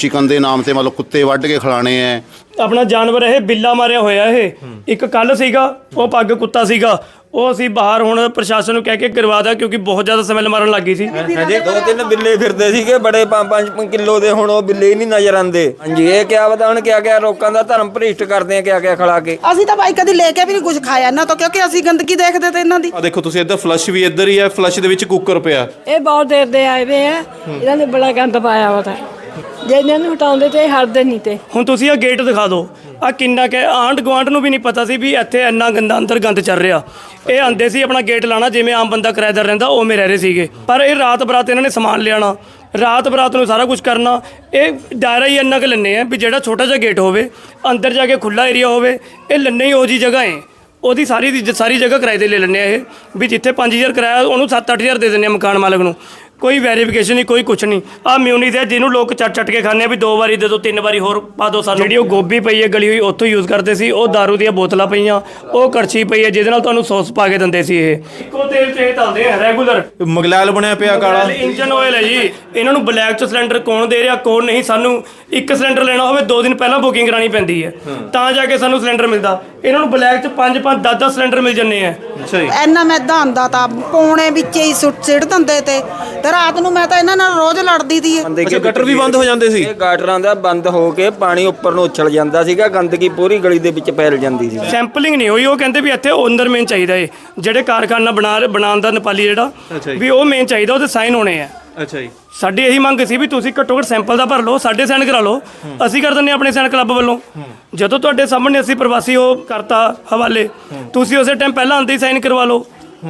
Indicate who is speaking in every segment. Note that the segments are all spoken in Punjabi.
Speaker 1: ਚਿਕਨ ਦੇ ਨਾਮ ਤੇ ਮਤਲਬ ਕੁੱਤੇ ਵੱਢ ਕੇ ਖਿਲਾਣੇ ਐ।
Speaker 2: ਆਪਣਾ ਜਾਨਵਰ ਇਹ ਬਿੱਲਾ ਮਾਰਿਆ ਹੋਇਆ ਇਹ। ਇੱਕ ਕੱਲ ਸੀਗਾ ਉਹ ਪੱਗ ਕੁੱਤਾ ਸੀਗਾ। ਉਹ ਅਸੀਂ ਬਾਹਰ ਹੁਣ ਪ੍ਰਸ਼ਾਸਨ ਨੂੰ ਕਹਿ ਕੇ ਕਰਵਾ ਦਿਆ ਕਿਉਂਕਿ ਬਹੁਤ ਜ਼ਿਆਦਾ ਸਮੈਲ ਮਾਰਨ ਲੱਗੀ ਸੀ।
Speaker 3: ਹਾਂਜੀ ਦੋ ਤਿੰਨ ਬਿੱਲੇ ਫਿਰਦੇ ਸੀਗੇ ਬੜੇ 5-5 ਕਿਲੋ ਦੇ ਹੁਣ ਉਹ ਬਿੱਲੇ ਹੀ ਨਹੀਂ ਨਜ਼ਰ ਆਉਂਦੇ। ਹਾਂਜੀ ਇਹ ਕਿਆ ਪਤਾ ਹੁਣ ਕਿਆ ਕਿਆ ਲੋਕਾਂ ਦਾ ਧਰਮ ਭ੍ਰਿਸ਼ਟ ਕਰਦੇ ਆ ਕਿਆ ਕਿਆ ਖਿਲਾ ਕੇ।
Speaker 4: ਅਸੀਂ ਤਾਂ ਬਾਈ ਕਦੀ ਲੈ ਕੇ ਵੀ ਨਹੀਂ ਕੁਝ ਖਾਇਆ ਇਹਨਾਂ ਤੋਂ ਕਿਉਂਕਿ ਅਸੀਂ ਗੰਦਗੀ ਦੇਖਦੇ ਤੇ ਇਹਨਾਂ ਦੀ।
Speaker 5: ਆ ਦੇਖੋ ਤੁਸੀਂ ਇੱਧਰ ਫਲਸ਼ ਵੀ ਇੱਧਰ ਹੀ ਹੈ ਫਲਸ਼ ਦੇ ਵਿੱਚ ਕੁੱਕਰ ਪਿਆ।
Speaker 6: ਇਹ ਬਹੁਤ ਦੇਰ ਦੇ ਆਏ ਵੇ ਆ ਇਹਨਾਂ ਨੇ ਬੜਾ ਗੰਦ ਪਾਇਆ ਵਾ ਤਾਂ। ਜੇ ਇਹਨਾਂ ਨੂੰ ਹਟਾਉਂਦੇ ਤੇ ਇਹ ਹਟਦੇ ਨਹੀਂ ਤੇ।
Speaker 2: ਹੁਣ ਤੁਸੀਂ ਆ ਗੇਟ ਦਿਖਾ ਦਿਓ। ਆ ਕਿੰਨਾ ਕਿ ਆਂਢ ਗੁਆਂਢ ਨੂੰ ਵੀ ਨਹੀਂ ਪਤਾ ਸੀ ਵੀ ਇੱਥੇ ਇੰਨਾ ਗੰਦਾ ਅੰਦਰ ਗੰਦ ਚੱਲ ਰਿਹਾ। ਇਹ ਆਂਦੇ ਸੀ ਆਪਣਾ ਗੇਟ ਲਾਣਾ ਜਿਵੇਂ ਆਮ ਬੰਦਾ ਕਿਰਾਏਦਾਰ ਰਹਿੰਦਾ, ਉਵੇਂ ਰਹਿ ਰਹੇ ਸੀਗੇ। ਪਰ ਇਹ ਰਾਤ ਬਰਾਤ ਇਹਨਾਂ ਨੇ ਸਮਾਨ ਲਿਆਣਾ ਰਾਤ ਬਰਾਤ ਨੂੰ ਸਾਰਾ ਕੁਝ ਕਰਨਾ, ਇਹ ਦਾਇਰਾ ਹੀ ਇੰਨਾ ਕੁ ਲੰਨੇ ਆ ਵੀ ਜਿਹੜਾ ਛੋਟਾ ਜਿਹਾ ਗੇਟ ਹੋਵੇ, ਅੰਦਰ ਜਾ ਕੇ ਖੁੱਲਾ ਏਰੀਆ ਹੋਵੇ, ਇਹ ਲੰਨੇ ਹੀ ਉਹ ਜੀ ਜਗ੍ਹਾ ਹੈ। ਉਹਦੀ ਸਾਰੀ ਦੀ ਸਾਰੀ ਜਗ੍ਹਾ ਕਿਰਾਏ ਤੇ ਲੈ ਲੈਂਦੇ ਆ ਇਹ। ਵੀ ਜਿੱਥੇ 5000 ਕਿਰਾਇਆ, ਉਹਨੂੰ 7-8000 ਦੇ ਦਿੰਦੇ ਆ ਮਕਾਨ ਮਾਲਕ ਨੂੰ। ਕੋਈ ਵੈਰੀਫਿਕੇਸ਼ਨ ਨਹੀਂ ਕੋਈ ਕੁਛ ਨਹੀਂ। ਆ ਮਿਊਨੀ ਤੇ ਜਿਹਨੂੰ ਲੋਕ ਚੱਟ ਚੱਟ ਕੇ ਖਾਂਦੇ ਆ ਵੀ ਦੋ ਵਾਰੀ ਦੇ ਦੋ ਤਿੰਨ ਵਾਰੀ ਹੋਰ ਪਾ ਦੋ ਸਾਨੂੰ। ਜਿਹੜੀ ਉਹ ਗੋਭੀ ਪਈ ਹੈ ਗਲੀ ਹੋਈ ਉੱਥੋਂ ਯੂਜ਼ ਕਰਦੇ ਸੀ ਉਹ दारू ਦੀਆਂ ਬੋਤਲਾਂ ਪਈਆਂ ਉਹ ਕੜਛੀ ਪਈ ਹੈ ਜਿਹਦੇ ਨਾਲ ਤੁਹਾਨੂੰ ਸੌਸ ਪਾ ਕੇ ਦਿੰਦੇ ਸੀ ਇਹ। ਇੱਕੋ ਤੇਲ ਇਹ ਤਲਦੇ ਆ ਰੈਗੂਲਰ
Speaker 5: ਮਗਲੈਲ ਬਣਿਆ ਪਿਆ ਕਾਲਾ।
Speaker 2: ਇੰਜਨ ਆਇਲ ਹੈ ਜੀ। ਇਹਨਾਂ ਨੂੰ ਬਲੈਕ ਚ ਸਿਲੰਡਰ ਕੌਣ ਦੇ ਰਿਹਾ ਕੌਣ ਨਹੀਂ ਸਾਨੂੰ ਇੱਕ ਸਿਲੰਡਰ ਲੈਣਾ ਹੋਵੇ 2 ਦਿਨ ਪਹਿਲਾਂ ਬੁਕਿੰਗ ਕਰਾਣੀ ਪੈਂਦੀ ਹੈ। ਤਾਂ ਜਾ ਕੇ ਸਾਨੂੰ ਸਿਲੰਡਰ ਮਿਲਦਾ। ਇਹਨਾਂ ਨੂੰ ਬਲੈਕ ਚ 5 5 10 10 ਸਿਲੰਡਰ ਮਿਲ ਜੰਨੇ ਆ।
Speaker 5: ਅੱਛਾ ਜੀ।
Speaker 4: ਇੰਨਾ ਮੈਦਾ ਆਂਦਾ ਤਾਂ ਪੌਣੇ ਵਿੱਚ ਹੀ ਸੁੱਟ ਸਿੱਟ ਦਿੰਦੇ ਤੇ ਤੇ ਰਾਤ ਨੂੰ ਮੈਂ ਤਾਂ ਇਹਨਾਂ ਨਾਲ ਰੋਜ਼ ਲੜਦੀ ਦੀ
Speaker 5: ਅੱਛਾ ਗਟਰ ਵੀ ਬੰਦ ਹੋ ਜਾਂਦੇ ਸੀ?
Speaker 3: ਇਹ ਗਾਟਰਾਂ ਦਾ ਬੰਦ ਹੋ ਕੇ ਪਾਣੀ ਉੱਪਰ ਨੂੰ ਉਛਲ ਜਾਂਦਾ ਸੀਗਾ ਗੰਦਗੀ ਪੂਰੀ ਗਲੀ ਦੇ ਵਿੱਚ ਫੈਲ ਜਾਂਦੀ ਸੀ।
Speaker 2: ਸੈਂਪਲਿੰਗ ਨਹੀਂ ਹੋਈ ਉਹ ਕਹਿੰਦੇ ਵੀ ਇੱਥੇ ਓਨਰ ਮੇਨ ਚਾਹੀਦਾ ਏ। ਜਿਹੜੇ ਕਾਰਖਾਨਾ ਬਣਾ ਬਣਾਉਣ ਦਾ ਨੇਪਾਲੀ ਜਿਹੜਾ
Speaker 5: ਅੱਛਾ ਜੀ।
Speaker 2: ਵੀ ਉਹ ਮੇਨ ਚਾਹੀਦਾ ਉਹਦੇ ਸਾਈਨ ਹੋਣੇ ਆ।
Speaker 5: ਅੱਛਾ ਜੀ।
Speaker 2: ਸਾਡੀ ਇਹੀ ਮੰਗ ਸੀ ਵੀ ਤੁਸੀਂ ਘੱਟੋ ਘੱਟ ਸੈਂਪਲ ਦਾ ਭਰ ਲਓ ਸਾਡੇ ਸਾਈਨ ਕਰਾ ਲਓ। ਅਸੀਂ ਕਰ ਦਿੰਦੇ ਹਾਂ ਆਪਣੇ ਸਾਈਨ ਕਲੱਬ ਵੱਲੋਂ। ਜਦੋਂ ਤੁਹਾਡੇ ਸਾਹਮਣੇ ਅਸੀਂ ਪ੍ਰਵਾਸੀ ਉਹ ਕਰਤਾ ਹਵਾਲੇ ਤੁਸੀਂ ਉਸੇ ਟਾਈਮ ਪਹਿਲਾਂ ਆਂਦੇ ਹੀ ਸਾਈਨ ਕਰਵਾ ਲਓ।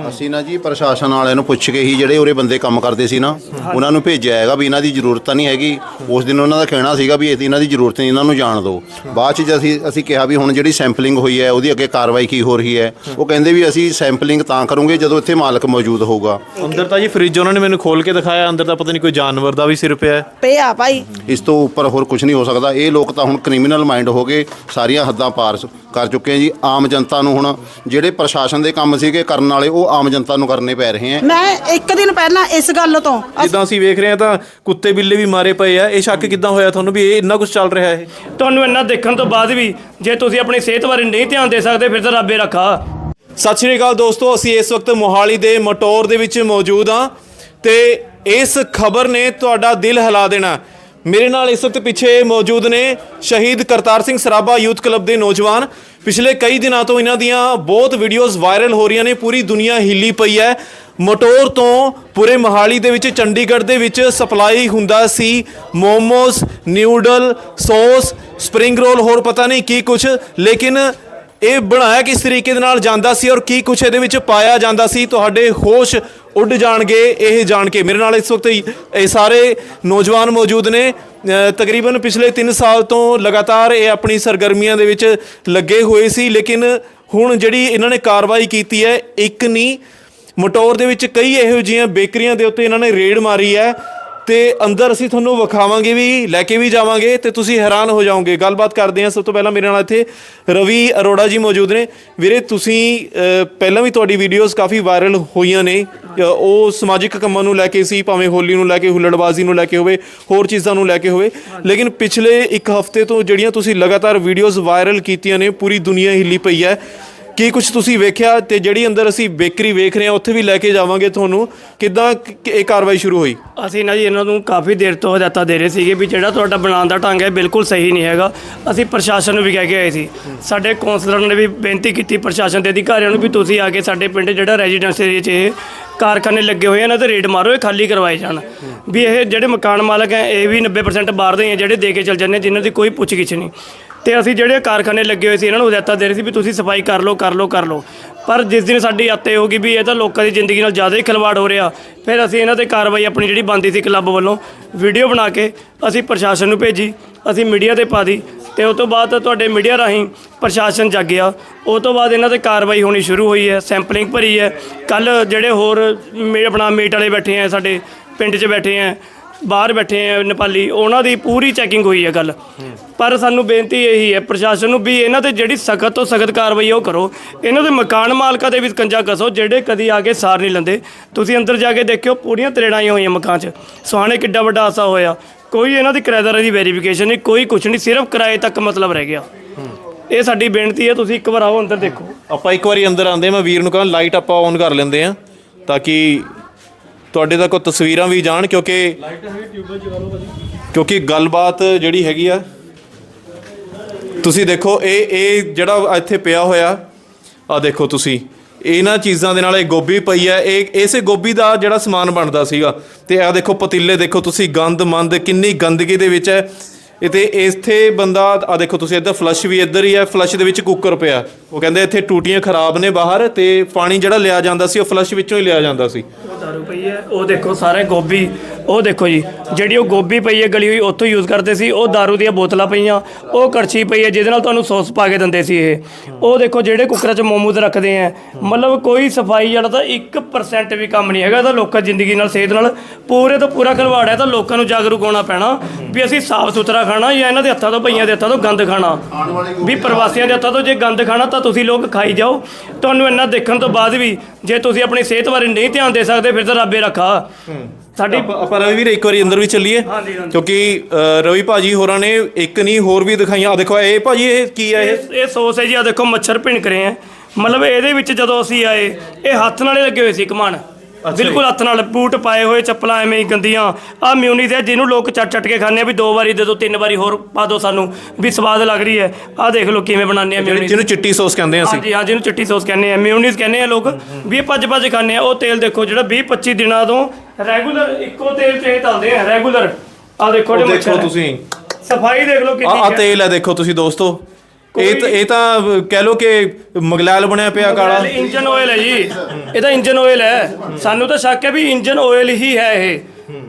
Speaker 1: ਅਸੀਂ ਨਾ ਜੀ ਪ੍ਰਸ਼ਾਸਨ ਵਾਲਿਆਂ ਨੂੰ ਪੁੱਛ ਕੇ ਹੀ ਜਿਹੜੇ ਉਰੇ ਬੰਦੇ ਕੰਮ ਕਰਦੇ ਸੀ ਨਾ ਉਹਨਾਂ ਨੂੰ ਭੇਜਿਆ ਹੈਗਾ ਵੀ ਇਹਨਾਂ ਦੀ ਜ਼ਰੂਰਤ ਤਾਂ ਨਹੀਂ ਹੈਗੀ। ਉਸ ਦਿਨ ਉਹਨਾਂ ਦਾ ਕਹਿਣਾ ਸੀਗਾ ਵੀ ਇਹ- ਇਹਨਾਂ ਦੀ ਜ਼ਰੂਰਤ ਨਹੀਂ ਇਹਨਾਂ ਨੂੰ ਜਾਣ ਦਿਓ। ਬਾਅਦ ਚ ਜਦ ਅਸੀਂ ਅਸੀਂ ਕਿਹਾ ਵੀ ਹੁਣ ਜਿਹੜੀ ਸੈਂਪਲਿੰਗ ਹੋਈ ਹੈ ਉਹਦੀ ਅੱਗੇ ਕਾਰਵਾਈ ਕੀ ਹੋ ਰਹੀ ਹੈ? ਉਹ ਕਹਿੰਦੇ ਵੀ ਅਸੀਂ ਸੈਂਪਲਿੰਗ ਤਾਂ ਕਰੂੰਗੇ ਜਦੋਂ ਇੱਥੇ ਮਾਲਕ ਮੌਜੂਦ ਹੋਊਗਾ।
Speaker 5: ਅੰਦਰ ਤਾਂ ਜੀ ਫ੍ਰਿਜ ਉਹਨਾਂ ਨੇ ਮੈਨੂੰ ਖੋਲ ਕੇ ਦਿਖਾਇਆ ਅੰਦਰ ਤਾਂ ਪਤਾ ਨਹੀਂ ਕੋਈ ਜਾਨਵਰ ਦਾ ਵੀ ਸਿਰ ਪਿਆ ਹੈ।
Speaker 4: ਪਿਆ ਭਾਈ।
Speaker 1: ਇਸ ਤੋਂ ਉੱਪਰ ਹੋਰ ਕੁਝ ਨਹੀਂ ਹੋ ਸਕਦਾ। ਇਹ ਲੋਕ ਤਾਂ ਹੁਣ ਕ੍ਰਿਮੀਨਲ ਮਾਈਂਡ ਹੋ ਗਏ ਸਾਰੀਆਂ ਹੱਦਾਂ ਪਾਰ ਸ- ਕਰ ਚੁੱਕੇ ਆ ਜੀ ਆਮ ਜਨਤਾ ਨੂੰ ਹੁਣ ਜਿਹੜੇ ਪ੍ਰਸ਼ਾਸਨ ਦੇ ਕੰਮ ਸੀਗੇ ਕਰਨ ਵਾਲੇ ਉਹ ਆਮ ਜਨਤਾ ਨੂੰ ਕਰਨੇ ਪੈ ਰਹੇ ਆ।
Speaker 4: ਮੈਂ ਇੱਕ ਦਿਨ ਪਹਿਲਾਂ ਇਸ ਗੱਲ ਤੋਂ
Speaker 5: ਜਿੱਦਾਂ ਅਸੀਂ ਵੇਖ ਰਹੇ ਹਾਂ ਤਾਂ ਕੁੱਤੇ ਬਿੱਲੇ ਵੀ ਮਾਰੇ ਪਏ ਆ। ਇਹ ਸ਼ੱਕ ਕਿੱਦਾਂ ਹੋਇਆ ਤੁਹਾਨੂੰ ਵੀ ਇਹ ਇੰਨਾ ਕੁਝ ਚੱਲ ਰਿਹਾ ਹੈ
Speaker 2: ਤੁਹਾਨੂੰ ਇੰਨਾ ਦੇਖਣ ਤੋਂ ਬਾਅਦ ਵੀ ਜੇ ਤੁਸੀਂ ਆਪਣੀ ਸਿਹਤ ਬਾਰੇ ਨਹੀਂ ਧਿਆਨ ਦੇ ਸਕਦੇ ਫਿਰ ਤਾਂ ਰੱਬੇ ਰੱਖਾ।
Speaker 5: ਸਤਿ ਸ਼੍ਰੀ ਅਕਾਲ ਦੋਸਤੋ ਅਸੀਂ ਇਸ ਵਕਤ ਮੋਹਾਲੀ ਦੇ ਮਟੌਰ ਦੇ ਵਿੱਚ ਮੌਜੂਦ ਹਾਂ ਤੇ ਇਸ ਖਬਰ ਨੇ ਤੁਹਾਡਾ ਦਿਲ ਹਿਲਾ ਦੇਣਾ। ਮੇਰੇ ਨਾਲ ਇਸ ਵਕਤ ਪਿੱਛੇ ਮੌਜੂਦ ਨੇ ਸ਼ਹੀਦ ਕਰਤਾਰ ਸਿੰਘ ਸਰਾਭਾ ਯੂਥ ਕਲੱਬ ਦੇ ਨੌਜਵਾਨ। ਪਿਛਲੇ ਕਈ ਦਿਨਾਂ ਤੋਂ ਇਹਨਾਂ ਦੀਆਂ ਬਹੁਤ ਵੀਡੀਓਜ਼ ਵਾਇਰਲ ਹੋ ਰਹੀਆਂ ਨੇ, ਪੂਰੀ ਦੁਨੀਆ ਹਿੱਲੀ ਪਈ ਹੈ। ਮਟੌਰ ਤੋਂ ਪੂਰੇ ਮੋਹਾਲੀ ਦੇ ਵਿੱਚ, ਚੰਡੀਗੜ੍ਹ ਦੇ ਵਿੱਚ ਸਪਲਾਈ ਹੁੰਦਾ ਸੀ। Momos noodle sauce spring roll ਹੋਰ ਪਤਾ ਨਹੀਂ ਕੀ ਕੁਝ ਲੇਕਿਨ ਇਹ ਬਣਾਇਆ ਕਿਸ ਤਰੀਕੇ ਦੇ ਨਾਲ ਜਾਂਦਾ ਸੀ ਔਰ ਕੀ ਕੁਛ ਇਹਦੇ ਵਿੱਚ ਪਾਇਆ ਜਾਂਦਾ ਸੀ, ਤੁਹਾਡੇ ਹੋਸ਼ ਉੱਡ ਜਾਣਗੇ, ਇਹ ਜਾਣ ਕੇ। ਮੇਰੇ ਨਾਲ ਇਸ ਵਕਤ ਇਹ ਸਾਰੇ ਨੌਜਵਾਨ ਮੌਜੂਦ ਨੇ। ਤਕਰੀਬਨ ਪਿਛਲੇ 3 ਸਾਲ ਤੋਂ ਲਗਾਤਾਰ ਇਹ ਆਪਣੀ ਸਰਗਰਮੀਆਂ ਦੇ ਵਿੱਚ ਲੱਗੇ ਹੋਏ ਸੀ, ਲੇਕਿਨ ਹੁਣ ਜਿਹੜੀ ਇਹਨਾਂ ਨੇ ਕਾਰਵਾਈ ਕੀਤੀ ਹੈ, ਇੱਕ ਨਹੀਂ, ਮਟੌਰ ਦੇ ਵਿੱਚ ਕਈ ਇਹੋ ਜਿਹੀਆਂ ਬੇਕਰੀਆਂ ਦੇ ਉੱਤੇ ਇਹਨਾਂ ਨੇ ਰੇਡ ਮਾਰੀ ਹੈ। ਤੇ ਅੰਦਰ ਅਸੀਂ ਤੁਹਾਨੂੰ ਵਿਖਾਵਾਂਗੇ ਵੀ, ਲੈ ਕੇ ਵੀ ਜਾਵਾਂਗੇ ਤੇ ਤੁਸੀਂ ਹੈਰਾਨ ਹੋ ਜਾਓਗੇ। ਗੱਲਬਾਤ ਕਰਦੇ ਹਾਂ। ਸਭ ਤੋਂ ਪਹਿਲਾਂ ਮੇਰੇ ਨਾਲ ਇੱਥੇ ਰਵੀ ਅਰੋੜਾ ਜੀ ਮੌਜੂਦ ਨੇ। ਵੀਰੇ, ਤੁਸੀਂ ਪਹਿਲਾਂ ਵੀ ਤੁਹਾਡੀ ਵੀਡੀਓਜ਼ ਕਾਫੀ ਵਾਇਰਲ ਹੋਈਆਂ ਨੇ। ਉਹ ਸਮਾਜਿਕ ਕੰਮਾਂ ਨੂੰ ਲੈ ਕੇ ਸੀ, ਭਾਵੇਂ ਹੋਲੀ ਨੂੰ ਲੈ ਕੇ, ਹੁੱਲੜਬਾਜ਼ੀ ਨੂੰ ਲੈ ਕੇ ਹੋਵੇ, ਹੋਰ ਚੀਜ਼ਾਂ ਨੂੰ ਲੈ ਕੇ ਹੋਵੇ। ਲੇਕਿਨ ਪਿਛਲੇ ਇੱਕ ਹਫ਼ਤੇ ਤੋਂ ਜਿਹੜੀਆਂ ਤੁਸੀਂ ਲਗਾਤਾਰ ਵੀਡੀਓਜ਼ ਵਾਇਰਲ ਕੀਤੀਆਂ ਨੇ, ਪੂਰੀ ਦੁਨੀਆ ਹਿੱਲੀ ਪਈ ਹੈ। ਕੀ ਕੁਝ ਤੁਸੀਂ ਵੇਖਿਆ ਤੇ ਜਿਹੜੀ ਅੰਦਰ ਅਸੀਂ ਬੇਕਰੀ ਵੇਖ ਰਹੇ ਹਾਂ, ਉੱਥੇ ਵੀ ਲੈ ਕੇ ਜਾਵਾਂਗੇ ਤੁਹਾਨੂੰ? ਕਿੱਦਾਂ ਕ- ਇਹ ਕਾਰਵਾਈ ਸ਼ੁਰੂ ਹੋਈ?
Speaker 2: ਅਸੀਂ ਨਾ ਜੀ ਇਹਨਾਂ ਨੂੰ ਕਾਫੀ ਦੇਰ ਤੋਂ ਹਦਾਇਤਾਂ ਦੇ ਰਹੇ ਸੀਗੇ ਵੀ ਜਿਹੜਾ ਤੁਹਾਡਾ ਬਣਾਉਣ ਦਾ ਢੰਗ ਹੈ, ਬਿਲਕੁਲ ਸਹੀ ਨਹੀਂ ਹੈਗਾ। ਅਸੀਂ ਪ੍ਰਸ਼ਾਸਨ ਨੂੰ ਵੀ ਕਹਿ ਕੇ ਆਏ ਸੀ। ਸਾਡੇ ਕੌਂਸਲਰ ਨੇ ਵੀ ਬੇਨਤੀ ਕੀਤੀ ਪ੍ਰਸ਼ਾਸਨ ਦੇ ਅਧਿਕਾਰੀਆਂ ਨੂੰ ਵੀ ਤੁਸੀਂ ਆ ਕੇ ਸਾਡੇ ਪਿੰਡ ਜਿਹੜਾ ਰੈਜ਼ੀਡੈਂਸ ਏਰੀਆ 'ਚ ਇਹ ਕਾਰਖਾਨੇ ਲੱਗੇ ਹੋਏ ਆ, ਇਹਨਾਂ ਤੇ ਰੇਡ ਮਾਰੋ, ਇਹ ਖਾਲੀ ਕਰਵਾਏ ਜਾਣ। ਵੀ ਇਹ ਜਿਹੜੇ ਮਕਾਨ ਮਾਲਕ ਹੈ, ਇਹ ਵੀ 90% ਬਾਹਰ ਦੇ ਹੀ ਆ, ਜਿਹੜੇ ਦੇ ਕੇ ਚਲ ਜਾਂਦੇ ਆ, ਜਿਨ੍ਹਾਂ ਦੀ ਕੋਈ ਪੁੱਛਗਿੱਛ ਨਹੀਂ। ਤੇ ਅਸੀਂ ਜਿਹੜੇ ਕਾਰਖਾਨੇ ਲੱਗੇ ਹੋਏ ਸੀ, ਇਹਨਾਂ ਨੂੰ ਹਦਾਇਤਾਂ ਦੇ ਰਹੇ ਸੀ ਵੀ ਤੁਸੀਂ ਸਫ਼ਾਈ ਕਰ ਲਓ ਕਰ ਲਓ ਕਰ ਲਓ। ਪਰ ਜਿਸ ਦਿਨ ਸਾਡੀ ਆਤੇ ਹੋ ਗਈ ਵੀ ਇਹ ਤਾਂ ਲੋਕਾਂ ਦੀ ਜ਼ਿੰਦਗੀ ਨਾਲ ਜ਼ਿਆਦਾ ਹੀ ਖਿਲਵਾੜ ਹੋ ਰਿਹਾ, ਫਿਰ ਅਸੀਂ ਇਹਨਾਂ ਤੇ ਕਾਰਵਾਈ ਆਪਣੀ ਜਿਹੜੀ ਬੰਦੀ ਸੀ ਕਲੱਬ ਵੱਲੋਂ ਵੀਡੀਓ ਬਣਾ ਕੇ ਅਸੀਂ ਪ੍ਰਸ਼ਾਸਨ ਨੂੰ ਭੇਜੀ, ਅਸੀਂ ਮੀਡੀਆ ਤੇ ਪਾ ਦੀ ਤੇ ਉਸ ਤੋਂ ਬਾਅਦ ਤੁਹਾਡੇ ਮੀਡੀਆ ਰਾਹੀਂ ਪ੍ਰਸ਼ਾਸਨ ਜਾਗਿਆ। ਉਸ ਤੋਂ ਬਾਅਦ ਇਹਨਾਂ ਤੇ ਕਾਰਵਾਈ ਹੋਣੀ ਸ਼ੁਰੂ ਹੋਈ ਹੈ, ਸੈਂਪਲਿੰਗ ਭਰੀ ਹੈ। ਕੱਲ ਜਿਹੜੇ ਹੋਰ ਮੇ- ਆਪਣਾ ਮੀਟ ਵਾਲੇ ਬੈਠੇ ਆ, ਸਾਡੇ ਪਿੰਡ 'ਚ ਬੈਠੇ ਆ ਬਾਹਰ ਬੈਠੇ ਆ ਨੇਪਾਲੀ, ਉਹਨਾਂ ਦੀ ਪੂਰੀ ਚੈਕਿੰਗ ਹੋਈ ਹੈ ਗੱਲ। ਪਰ ਸਾਨੂੰ ਬੇਨਤੀ ਇਹੀ ਹੈ, ਪ੍ਰਸ਼ਾਸਨ ਨੂੰ ਵੀ ਇਹਨਾਂ ਤੇ ਜਿਹੜੀ ਸਖਤ ਤੋਂ ਸਖਤ ਕਾਰਵਾਈ ਉਹ ਕਰੋ। ਇਹਨਾਂ ਦੇ ਮਕਾਨ ਮਾਲਕਾਂ ਦੇ ਵੀ ਕੰਜਾ ਕਸੋ ਜਿਹੜੇ ਕਦੀ ਆ ਕੇ ਸਾਰ ਨਹੀਂ ਲੈਂਦੇ। ਤੁਸੀਂ ਅੰਦਰ ਜਾ ਕੇ ਦੇਖਿਓ, ਪੂਰੀਆਂ ਤਰੇੜਾਂ ਹੋਈਆਂ ਮਕਾਨ 'ਚ। ਸੁਹਾਣੇ ਕਿੱਡਾ ਵੱਡਾ ਹਾਸਾ ਹੋਇਆ। ਕੋਈ ਇਹਨਾਂ ਦੀ ਕਿਰਾਏਦਾਰਾਂ ਦੀ ਵੈਰੀਫਿਕੇਸ਼ਨ ਨਹੀਂ, ਕੋਈ ਕੁਝ ਨਹੀਂ, ਸਿਰਫ ਕਿਰਾਏ ਤੱਕ ਮਤਲਬ ਰਹਿ ਗਿਆ। ਇਹ ਸਾਡੀ ਬੇਨਤੀ ਹੈ, ਤੁਸੀਂ ਇੱਕ ਵਾਰ ਆਓ ਅੰਦਰ ਦੇਖੋ।
Speaker 5: ਆਪਾਂ ਇੱਕ ਵਾਰੀ ਅੰਦਰ ਆਂਦੇ ਮੈਂ ਵੀਰ ਨੂੰ ਕਹਾਂ ਲਾਈਟ ਆਪਾਂ ਔਨ ਕਰ ਲੈਂਦੇ ਆ ਤਾਂ ਕਿ ਤੁਹਾਡੇ ਤੱਕ ਉਹ ਤਸਵੀਰਾਂ ਵੀ ਜਾਣ ਕਿਉਂਕਿ ਕਿਉਂਕਿ ਗੱਲਬਾਤ ਜਿਹੜੀ ਹੈਗੀ ਆ ਤੁਸੀਂ ਦੇਖੋ ਇਹ ਇਹ ਜਿਹੜਾ ਇੱਥੇ ਪਿਆ ਹੋਇਆ ਆ ਦੇਖੋ ਤੁਸੀਂ ਇਹਨਾਂ ਚੀਜ਼ਾਂ ਦੇ ਨਾਲ ਇਹ ਗੋਭੀ ਪਈ ਹੈ ਇਹ ਇਸੇ ਗੋਭੀ ਦਾ ਜਿਹੜਾ ਸਮਾਨ ਬਣਦਾ ਸੀਗਾ ਤੇ ਆ ਦੇਖੋ ਪਤੀਲੇ ਦੇਖੋ ਤੁਸੀਂ ਗੰਦ ਮੰਦ ਕਿੰਨੀ ਗੰਦਗੀ ਦੇ ਵਿੱਚ ਹੈ। ਇਹ ਇੱਥੇ ਬੰਦਾ ਆ ਦੇਖੋ ਤੁਸੀਂ ਇੱਧਰ ਫਲਸ਼ ਵੀ ਇੱਧਰ ਹੀ ਹੈ ਫਲਸ਼ ਦੇ ਵਿੱਚ ਕੁੱਕਰ ਪਿਆ। ਉਹ ਕਹਿੰਦੇ ਇੱਥੇ ਟੂਟੀਆਂ ਖਰਾਬ ਨੇ ਬਾਹਰ ਤੇ ਪਾਣੀ ਜਿਹੜਾ ਲਿਆ ਜਾਂਦਾ ਸੀ, ਉਹ ਫਲਸ਼ ਵਿੱਚੋਂ ਹੀ ਲਿਆ ਜਾਂਦਾ ਸੀ।
Speaker 2: ਉਹ ਦਾਰੂ ਪਈ ਹੈ, ਉਹ ਦੇਖੋ ਸਾਰੇ ਗੋਭੀ, ਉਹ ਦੇਖੋ ਜੀ, ਜਿਹੜੀ ਉਹ ਗੋਭੀ ਪਈ ਹੈ ਗਲੀ ਹੋਈ, ਉੱਥੋਂ ਯੂਜ਼ ਕਰਦੇ ਸੀ, ਉਹ ਦਾਰੂ ਦੀਆਂ ਬੋਤਲਾਂ ਪਈਆਂ, ਉਹ ਕੜਛੀ ਪਈ ਹੈ, ਜਿਹਦੇ ਨਾਲ ਤੁਹਾਨੂੰ ਸੌਸ ਪਾ ਕੇ ਦਿੰਦੇ ਸੀ ਇਹ। ਉਹ ਦੇਖੋ ਜਿਹੜੇ ਕੁੱਕਰਾਂ 'ਚ ਮੋਮੋਜ਼ ਰੱਖਦੇ ਆ, ਮਤਲਬ ਕੋਈ ਸਫ਼ਾਈ ਵਾਲਾ ਤਾਂ 1% ਵੀ ਕੰਮ ਨਹੀਂ ਹੈਗਾ ਇਹਦਾ ਲੋਕਾਂ ਜ਼ਿੰਦਗੀ ਨਾਲ ਸਿਹਤ ਨਾਲ ਪੂਰੇ ਤੋਂ ਪੂਰਾ ਖਲਵਾੜ ਹੈ ਤਾਂ ਲੋਕਾਂ ਨੂੰ ਜਾਗਰੂਕ ਹੋਣਾ ਪੈਣਾ ਵੀ ਅਸੀਂ ਸਾਫ਼ ਸੁਥਰਾ ਖਾਣਾ ਜਾਂ ਇਹਨਾਂ ਦੇ ਹੱਥਾਂ ਤੋਂ ਭਈਆਂ ਦੇ ਹੱਥਾਂ ਤੋਂ ਗੰਦ ਖਾਣਾ। ਵੀ ਪ੍ਰਵਾਸੀਆਂ ਦੇ ਹੱਥਾਂ ਤੋਂ ਜੇ ਗੰਦ ਖਾਣਾ ਤਾਂ ਤੁਸੀਂ ਲੋਕ ਖਾਈ ਜਾਓ। ਤੁਹਾਨੂੰ ਇੰਨਾ ਦੇਖਣ ਤੋਂ ਬਾਅਦ ਵੀ ਜੇ ਤੁਸੀਂ ਆਪਣੀ ਸਿਹਤ ਬਾਰੇ ਨਹੀਂ ਧਿਆਨ ਦੇ ਸਕਦੇ ਫਿਰ ਤਾਂ ਰੱਬੇ ਰੱਖਾ। ਸਾਡੀ
Speaker 5: ਆਪਾਂ ਰਵੀ ਵੀਰ ਇੱਕ ਵਾਰੀ ਅੰਦਰ ਵੀ ਚੱਲੀਏ। ਕਿਉਂਕਿ ਰਵੀ ਭਾਜੀ ਹੋਰਾਂ ਨੇ ਇੱਕ ਨਹੀਂ ਹੋਰ ਵੀ ਦਿਖਾਈਆਂ। ਆ ਦੇਖੋ ਇਹ ਭਾਜੀ ਇਹ ਕੀ ਹੈ ਇਹ?
Speaker 2: ਇਹ ਇਹ ਸੋਸ ਹੈ ਜੀ ਆ ਦੇਖੋ ਮੱਛਰ ਭਿਣਕ ਰਹੇ ਆ ਮਤਲਬ ਇਹਦੇ ਵਿੱਚ ਜਦੋਂ ਅਸੀਂ ਆਏ ਇਹ ਹੱਥ ਨਾਲੇ ਲੱਗੇ ਹੋਏ ਸੀ ਕਮਾਨ ਬਿਲਕੁਲ ਹੱਥ ਨਾਲ ਬੂਟ ਪਾਏ ਹੋਏ ਚੱਪਲਾਂ ਐਵੇਂ ਹੀ ਗੰਦੀਆਂ। ਆ ਮਿਊਨੀਸ ਹੈ ਜਿਹਨੂੰ ਲੋਕ ਚੱਟ ਚੱਟ ਕੇ ਖਾਂਦੇ ਆ ਵੀ ਦੋ ਵਾਰੀ ਦੇ ਦਿਓ ਤਿੰਨ ਵਾਰੀ ਹੋਰ ਪਾ ਦਿਓ ਸਾਨੂੰ ਵੀ ਸਵਾਦ ਲੱਗ ਰਹੀ ਹੈ। ਆ ਦੇਖ ਲਓ ਕਿਵੇਂ ਬਣਾਉਂਦੇ ਆ ਮਿਊਨੀਸ
Speaker 5: ਜਿਹਨੂੰ ਚਿੱਟੀ ਸੌਸ ਕਹਿੰਦੇ ਆ ਅਸੀਂ।
Speaker 2: ਹਾਂਜੀ ਹਾਂ ਜਿਹਨੂੰ ਚਿੱਟੀ ਸੌਸ ਕਹਿੰਦੇ ਆ। ਮਿਊਨੀਸ ਕਹਿੰਦੇ ਆ ਲੋਕ ਵੀ ਇਹ ਭੱਜ ਭੱਜ ਖਾਂਦੇ ਆ। ਉਹ ਤੇਲ ਦੇਖੋ ਜਿਹੜਾ 20 25 ਦਿਨਾਂ ਤੋਂ ਰੈਗੂਲਰ ਇੱਕੋ ਤੇਲ ਇਹ ਤਲਦੇ ਆ ਰੈਗੂਲਰ। ਆ ਦੇਖੋ
Speaker 5: ਦੇਖੋ ਤੁਸੀਂ।
Speaker 2: ਸਫ਼ਾਈ ਦੇਖ ਲਓ
Speaker 5: ਆ
Speaker 2: ਕਿੰਨੀ
Speaker 5: ਆ ਤੇਲ ਹੈ ਦੇਖੋ ਤੁਸੀਂ ਦੋਸਤੋ। ਇਹ ਤਾਂ ਇਹ ਤਾਂ ਕਹਿ ਲੋ ਕਿ ਮਗਲੈਲ ਬਣਿਆ ਪਿਆ ਕਾਲਾ।
Speaker 2: ਇੰਜਨ ਆਇਲ ਹੈ ਜੀ। ਇਹ ਤਾਂ ਇੰਜਨ ਆਇਲ ਹੈ। ਸਾਨੂੰ ਤਾਂ ਸ਼ੱਕ ਹੈ ਵੀ ਇੰਜਨ ਆਇਲ ਹੀ ਹੈ ਇਹ।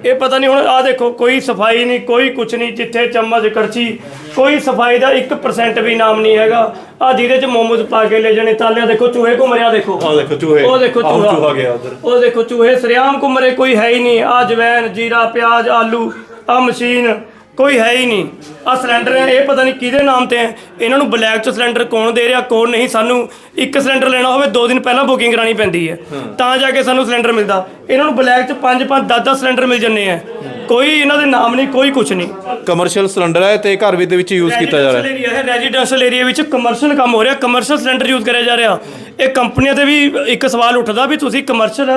Speaker 2: ਇਹ ਪਤਾ ਨਹੀਂ ਹੁਣ ਆ ਦੇਖੋ ਕੋਈ ਸਫ਼ਾਈ ਨਹੀਂ ਕੋਈ ਕੁਛ ਨਹੀਂ ਜਿੱਥੇ ਚਮਚ ਕਰਚੀ ਕੋਈ ਸਫ਼ਾਈ ਦਾ 1% ਵੀ ਨਾਮ ਨਹੀਂ ਹੈਗਾ। ਆ ਜਿਹਦੇ ਚ ਮੋਮੋਜ਼ ਪਾ ਕੇ ਲੈ ਜਾਣੇ ਤਾਲਿਆਂ ਦੇਖੋ ਚੂਹੇ ਘੁੰਮ ਰਿਹਾ ਦੇਖੋ।
Speaker 5: ਆ ਦੇਖੋ ਚੂਹੇ।
Speaker 2: ਉਹ ਦੇਖੋ ਚੂਹਾ।
Speaker 5: ਚੂਹਾ ਗਿਆ ਉੱਧਰ।
Speaker 2: ਉਹ ਦੇਖੋ ਚੂਹੇ ਸਰਿਆਮ ਘੁੰਮ ਰਹੇ ਕੋਈ ਹੈ ਹੀ ਨਹੀਂ। ਆ ਜਵੈਨ ਜੀਰਾ ਪਿਆਜ਼ ਆਲੂ ਆ ਮਸ਼ੀਨ। ਕੋਈ ਹੈ ਹੀ ਨਹੀਂ। ਆ ਸਿਲੰਡਰ ਹੈ ਇਹ ਪਤਾ ਨਹੀਂ ਕਿਹਦੇ ਨਾਮ ਤੇ ਹੈ। ਇਹਨਾਂ ਨੂੰ ਬਲੈਕ ਚ ਸਿਲੰਡਰ ਕੌਣ ਦੇ ਰਿਹਾ ਕੌਣ ਨਹੀਂ। ਸਾਨੂੰ ਇੱਕ ਸਿਲੰਡਰ ਲੈਣਾ ਹੋਵੇ 2 ਦਿਨ ਪਹਿਲਾਂ ਬੁਕਿੰਗ ਕਰਾਣੀ ਪੈਂਦੀ ਹੈ। ਤਾਂ ਜਾ ਕੇ ਸਾਨੂੰ ਸਿਲੰਡਰ ਮਿਲਦਾ। ਇਹਨਾਂ ਨੂੰ ਬਲੈਕ ਚ 5 5 10 10 ਸਿਲੰਡਰ ਮਿਲ ਜੰਨੇ ਆ ਕੋਈ ਇਹਨਾਂ ਦੇ ਨਾਮ ਨਹੀਂ ਕੋਈ ਕੁਛ ਨਹੀਂ।
Speaker 5: ਕਮਰਸ਼ੀਅਲ ਸਿਲੰਡਰ ਹੈ ਤੇ ਘਰ ਵੀ ਦੇ ਵਿੱਚ ਯੂਜ਼ ਕੀਤਾ ਜਾ ਰਿਹਾ ਹੈ।
Speaker 2: ਰੈਜ਼ੀਡੈਂਸ਼ੀਅਲ ਏਰੀਆ ਵਿੱਚ ਕਮਰਸ਼ੀਅਲ ਕੰਮ ਹੋ ਰਿਹਾ। ਕਮਰਸ਼ੀਅਲ ਸਿਲੰਡਰ ਯੂਜ਼ ਕਰਿਆ ਜਾ ਰਿਹਾ। ਇਹ ਕੰਪਨੀਆਂ ਤੇ ਵੀ ਇੱਕ ਸਵਾਲ ਉੱਠਦਾ ਵੀ ਤੁਸੀਂ ਕਮਰਸ਼ੀਅਲ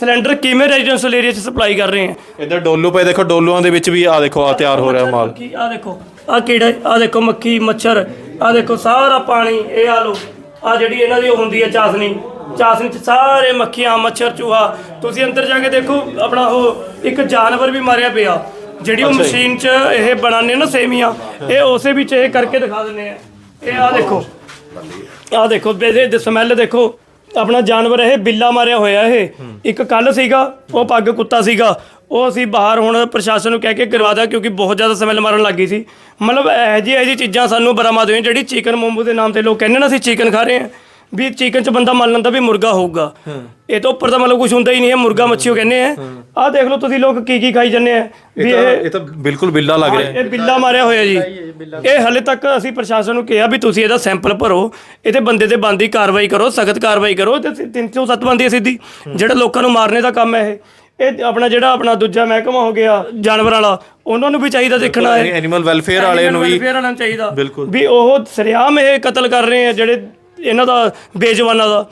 Speaker 2: ਸਿਲੰਡਰ ਕਿਵੇਂ ਰੈਜ਼ੀਡੈਂਸ਼ੀਅਲ ਏਰੀਆ 'ਚ ਸਪਲਾਈ ਕਰ ਰਹੇ ਆ
Speaker 5: ਇੱਧਰ ਡੋਲੂ ਪਏ ਦੇਖੋ ਡੋਲੂਆਂ ਦੇ ਵਿੱਚ ਵੀ ਆ ਦੇਖੋ ਆ ਤਿਆਰ ਹੋ ਰਿਹਾ ਮਾਲ।
Speaker 2: ਆ ਦੇਖੋ ਆ ਕੀੜਾ ਆ ਦੇਖੋ ਮੱਖੀ ਮੱਛਰ ਆ ਦੇਖੋ ਸਾਰਾ ਪਾਣੀ ਇਹ ਆ ਲੋ ਆ ਜਿਹੜੀ ਇਹਨਾਂ ਦੀ ਹੁੰਦੀ ਹੈ ਚਾਸਨੀ। ਚਾਸਨੀ ਚ ਸਾਰੇ ਮੱਖੀਆਂ ਮੱਛਰ ਚੂਹਾ। ਤੁਸੀਂ ਅੰਦਰ ਜਾ ਕੇ ਦੇਖੋ ਆਪਣਾ ਉਹ ਇੱਕ ਜਾਨਵਰ ਵੀ ਮਾਰਿਆ ਪਿਆ। ਜਿਹੜੀ ਉਹ ਮਸ਼ੀਨ 'ਚ ਇਹ ਬਣਾਉਂਦੇ ਨਾ ਸੇਮੀਆਂ ਇਹ ਉਸੇ ਵਿੱਚ ਇਹ ਕਰਕੇ ਦਿਖਾ ਦਿੰਦੇ ਆ। ਇਹ ਆ ਦੇਖੋ ਆ ਦੇਖੋ ਇਹਦੇ ਸਮੈਲ ਦੇਖੋ, ਆਪਣਾ ਜਾਨਵਰ ਇਹ ਬਿੱਲਾ ਮਾਰਿਆ ਹੋਇਆ ਇਹ। ਇੱਕ ਕੱਲ ਸੀਗਾ, ਉਹ ਪੱਗ ਕੁੱਤਾ ਸੀਗਾ। ਉਹ ਅਸੀਂ ਬਾਹਰ ਹੁਣ ਪ੍ਰਸ਼ਾਸਨ ਨੂੰ ਕਹਿ ਕੇ ਕਰਵਾ ਦਿਆ ਕਿਉਂਕਿ ਬਹੁਤ ਜ਼ਿਆਦਾ ਸਮੈਲ ਮਾਰਨ ਲੱਗੀ ਸੀ। ਮਤਲਬ ਇਹ ਜਿਹੀ ਇਹ ਜਿਹੀ ਚੀਜ਼ਾਂ ਸਾਨੂੰ ਬਰਾਮਦ ਹੋਈਆਂ, ਜਿਹੜੀ ਚਿਕਨ ਮੋਮੋ ਦੇ ਨਾਮ ਤੇ ਲੋਕ ਕਹਿੰਦੇ ਨਾ, ਅਸੀਂ ਚਿਕਨ ਖਾ ਰਹੇ ਹਾਂ। ਵੀ ਚਿਕਨ 'ਚ ਬੰਦਾ ਮੰਨ ਲੈਂਦਾ ਵੀ ਮੁਰਗਾ ਹੋਊਗਾ। ਇਹ ਤੋਂ ਉੱਪਰ ਤਾਂ ਮਤਲਬ ਕੁਝ ਹੁੰਦਾ ਹੀ ਨਹੀਂ ਹੈ ਮੁਰਗਾ ਮੱਛੀ ਉਹ ਕਹਿੰਦੇ ਆ। ਆਹ ਦੇਖ ਲਓ ਤੁਸੀਂ ਲੋਕ ਕੀ ਕੀ ਖਾਈ ਜਾਂਦੇ ਆ। ਵੀ
Speaker 5: ਇਹ ਤਾਂ
Speaker 2: ਇਹ
Speaker 5: ਤਾਂ ਬਿਲਕੁਲ ਬਿੱਲਾ ਲੱਗ ਰਿਹਾ।
Speaker 2: ਇਹ ਬਿੱਲਾ ਮਾਰਿਆ ਹੋਇਆ ਜੀ। ਇਹ ਹਲੇ ਤੱਕ ਅਸੀਂ ਪ੍ਰਸ਼ਾਸਨ ਨੂੰ ਕਿਹਾ ਵੀ ਤੁਸੀਂ ਇਹਦਾ ਸੈਂਪਲ ਭਰੋ। ਇਹਦੇ ਬੰਦੇ ਤੇ ਬੰਦੀ ਕਾਰਵਾਈ ਕਰੋ ਸਖਤ ਕਾਰਵਾਈ ਕਰੋ। ਤੇ 307 ਬੰਦੀ ਹੈ ਸਿੱਧੀ। ਜਿਹੜਾ ਲੋਕਾਂ ਨੂੰ ਮਾਰਨੇ ਦਾ ਕੰਮ ਹੈ ਇਹ। ਇਹ ਆਪਣਾ ਜਿਹੜਾ ਆਪਣਾ ਦੂਜਾ ਮਹਿਕਮਾ ਹੋ ਗਿਆ ਜਾਨਵਰਾਂ ਵਾਲਾ ਉਹਨਾਂ ਨੂੰ ਵੀ ਚਾਹੀਦਾ ਦੇਖਣਾ ਹੈ।
Speaker 5: ਐਨੀਮਲ ਵੈਲਫੇਅਰ ਵਾਲੇ ਨੂੰ ਵੀ
Speaker 2: ਵੈਲਫੇਅਰ ਵਾਲਿਆਂ ਨੂੰ ਚਾਹੀਦਾ।
Speaker 5: ਬਿਲਕੁਲ।
Speaker 2: ਵੀ ਉਹ ਸਰਿਆਮ ਇਹ ਕਤਲ ਕਰ ਰਹੇ ਆ ਜਿਹੜੇ ਇਹਨਾਂ ਦਾ ਬੇਜਵਾਨਾਂ ਦਾ।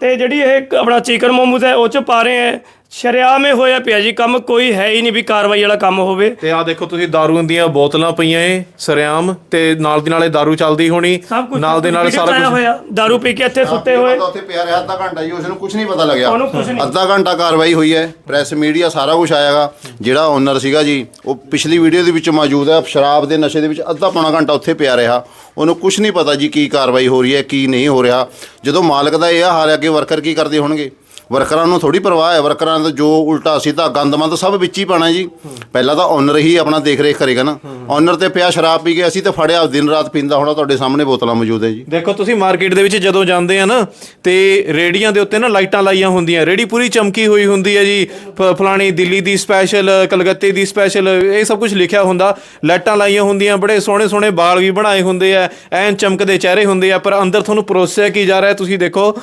Speaker 2: ਤੇ ਜਿਹੜੀ ਇਹ ਆਪਣਾ ਚਿਕਨ ਮੋਮੋਸ ਹੈ, ਉਹ ਚ ਪਾ ਰਹੇ ਹੈ। ਸ਼ਰਿਆਮ ਇਹ ਹੋਇਆ ਪਿਆ ਜੀ ਕੰਮ ਕੋਈ ਹੈ ਹੀ ਨਹੀਂ ਵੀ ਕਾਰਵਾਈ ਵਾਲਾ ਕੰਮ ਹੋਵੇ।
Speaker 5: ਤੇ ਆ ਦੇਖੋ ਤੁਸੀਂ ਦਾਰੂ ਦੀਆਂ ਬੋਤਲਾਂ ਪਈਆਂ ਏ ਸਰਿਆਮ ਤੇ ਨਾਲ ਦੀ ਨਾਲੇ ਦਾਰੂ ਚੱਲਦੀ ਹੋਣੀ
Speaker 2: ਸਭ ਕੁਝ
Speaker 5: ਨਾਲ ਦੇ ਨਾਲ ਸਾਰਾ ਕੁਝ
Speaker 2: ਹੋਇਆ ਦਾਰੂ ਪੀ ਕੇ ਇੱਥੇ ਸੁੱਤੇ ਹੋਏ।
Speaker 1: ਉੱਥੇ ਪਿਆ ਰਿਹਾ ਅੱਧਾ ਘੰਟਾ ਜੀ ਉਸ ਨੂੰ ਕੁਝ ਨਹੀਂ ਪਤਾ ਲੱਗਿਆ।
Speaker 2: ਉਹਨੂੰ ਕੁਛ ਨਹੀਂ।
Speaker 1: ਅੱਧਾ ਘੰਟਾ ਕਾਰਵਾਈ ਹੋਈ ਹੈ ਪ੍ਰੈਸ ਮੀਡੀਆ ਸਾਰਾ ਕੁਝ ਆਇਆਗਾ ਜਿਹੜਾ ਓਨਰ ਸੀਗਾ ਜੀ ਉਹ ਪਿਛਲੀ ਵੀਡੀਓ ਦੇ ਵਿੱਚ ਮੌਜੂਦ ਹੈ ਸ਼ਰਾਬ ਦੇ ਨਸ਼ੇ ਦੇ ਵਿੱਚ ਅੱਧਾ ਪੌਣਾ ਘੰਟਾ ਉੱਥੇ ਪਿਆ ਰਿਹਾ। ਉਹਨੂੰ ਕੁਝ ਨਹੀਂ ਪਤਾ ਜੀ ਕੀ ਕਾਰਵਾਈ ਹੋ ਰਹੀ ਹੈ ਕੀ ਨਹੀਂ ਹੋ ਰਿਹਾ। ਜਦੋਂ ਮਾਲਕ ਦਾ ਇਹ ਹਾਲ ਹੈ ਕਿ ਵਰਕਰ ਕੀ ਕਰਦੇ ਹੋਣਗੇ? ਵਰਕਰਾਂ ਨੂੰ ਥੋੜੀ ਪਰਵਾਹ ਹੈ, ਵਰਕਰਾਂ ਦਾ ਜੋ ਉਲਟਾ ਸਿੱਧਾ ਗੰਦਮੰਦ ਸਭ ਵਿੱਚ ਹੀ ਪਾਣਾ ਜੀ। ਪਹਿਲਾਂ ਤਾਂ ਓਨਰ ਹੀ ਆਪਣਾ ਦੇਖ ਰੇਖ ਕਰੇਗਾ ਨਾ। ਓਨਰ ਤੇ ਪਿਆ ਸ਼ਰਾਬ ਪੀ ਕੇ ਅਸੀਂ ਤਾਂ ਫੜਿਆ, ਦਿਨ ਰਾਤ ਪੀਂਦਾ ਹੋਣਾ, ਤੁਹਾਡੇ ਸਾਹਮਣੇ ਬੋਤਲਾਂ ਮੌਜੂਦ ਹੈ ਜੀ।
Speaker 5: ਦੇਖੋ, ਤੁਸੀਂ ਮਾਰਕੀਟ ਦੇ ਵਿੱਚ ਜਦੋਂ ਜਾਂਦੇ ਆ ਨਾ, ਤੇ ਰੇੜੀਆਂ ਦੇ ਉੱਤੇ ਨਾ ਲਾਈਟਾਂ ਲਾਈਆਂ ਹੁੰਦੀਆਂ। ਰੇੜੀ ਪੂਰੀ ਚਮਕੀ ਹੋਈ ਹੁੰਦੀ ਹੈ ਜੀ। ਫ- ਫਲਾਣੀ ਦਿੱਲੀ ਦੀ ਸਪੈਸ਼ਲ ਕਲਕੱਤੇ ਦੀ ਸਪੈਸ਼ਲ ਇਹ ਸਭ ਕੁਝ ਲਿਖਿਆ ਹੁੰਦਾ। ਲਾਈਟਾਂ ਲਾਈਆਂ ਹੁੰਦੀਆਂ, ਬੜੇ ਸੋਹਣੇ ਸੋਹਣੇ ਬਾਲ ਵੀ ਬਣਾਏ ਹੁੰਦੇ ਆ। ਐਨ ਚਮਕਦੇ ਚਿਹਰੇ ਹੁੰਦੇ ਆ, ਪਰ ਅੰਦਰ ਤੁਹਾਨੂੰ ਪਰੋਸਿਆ ਕੀ ਜਾ ਰਿਹਾ ਤੁਸੀਂ ਦੇਖੋ।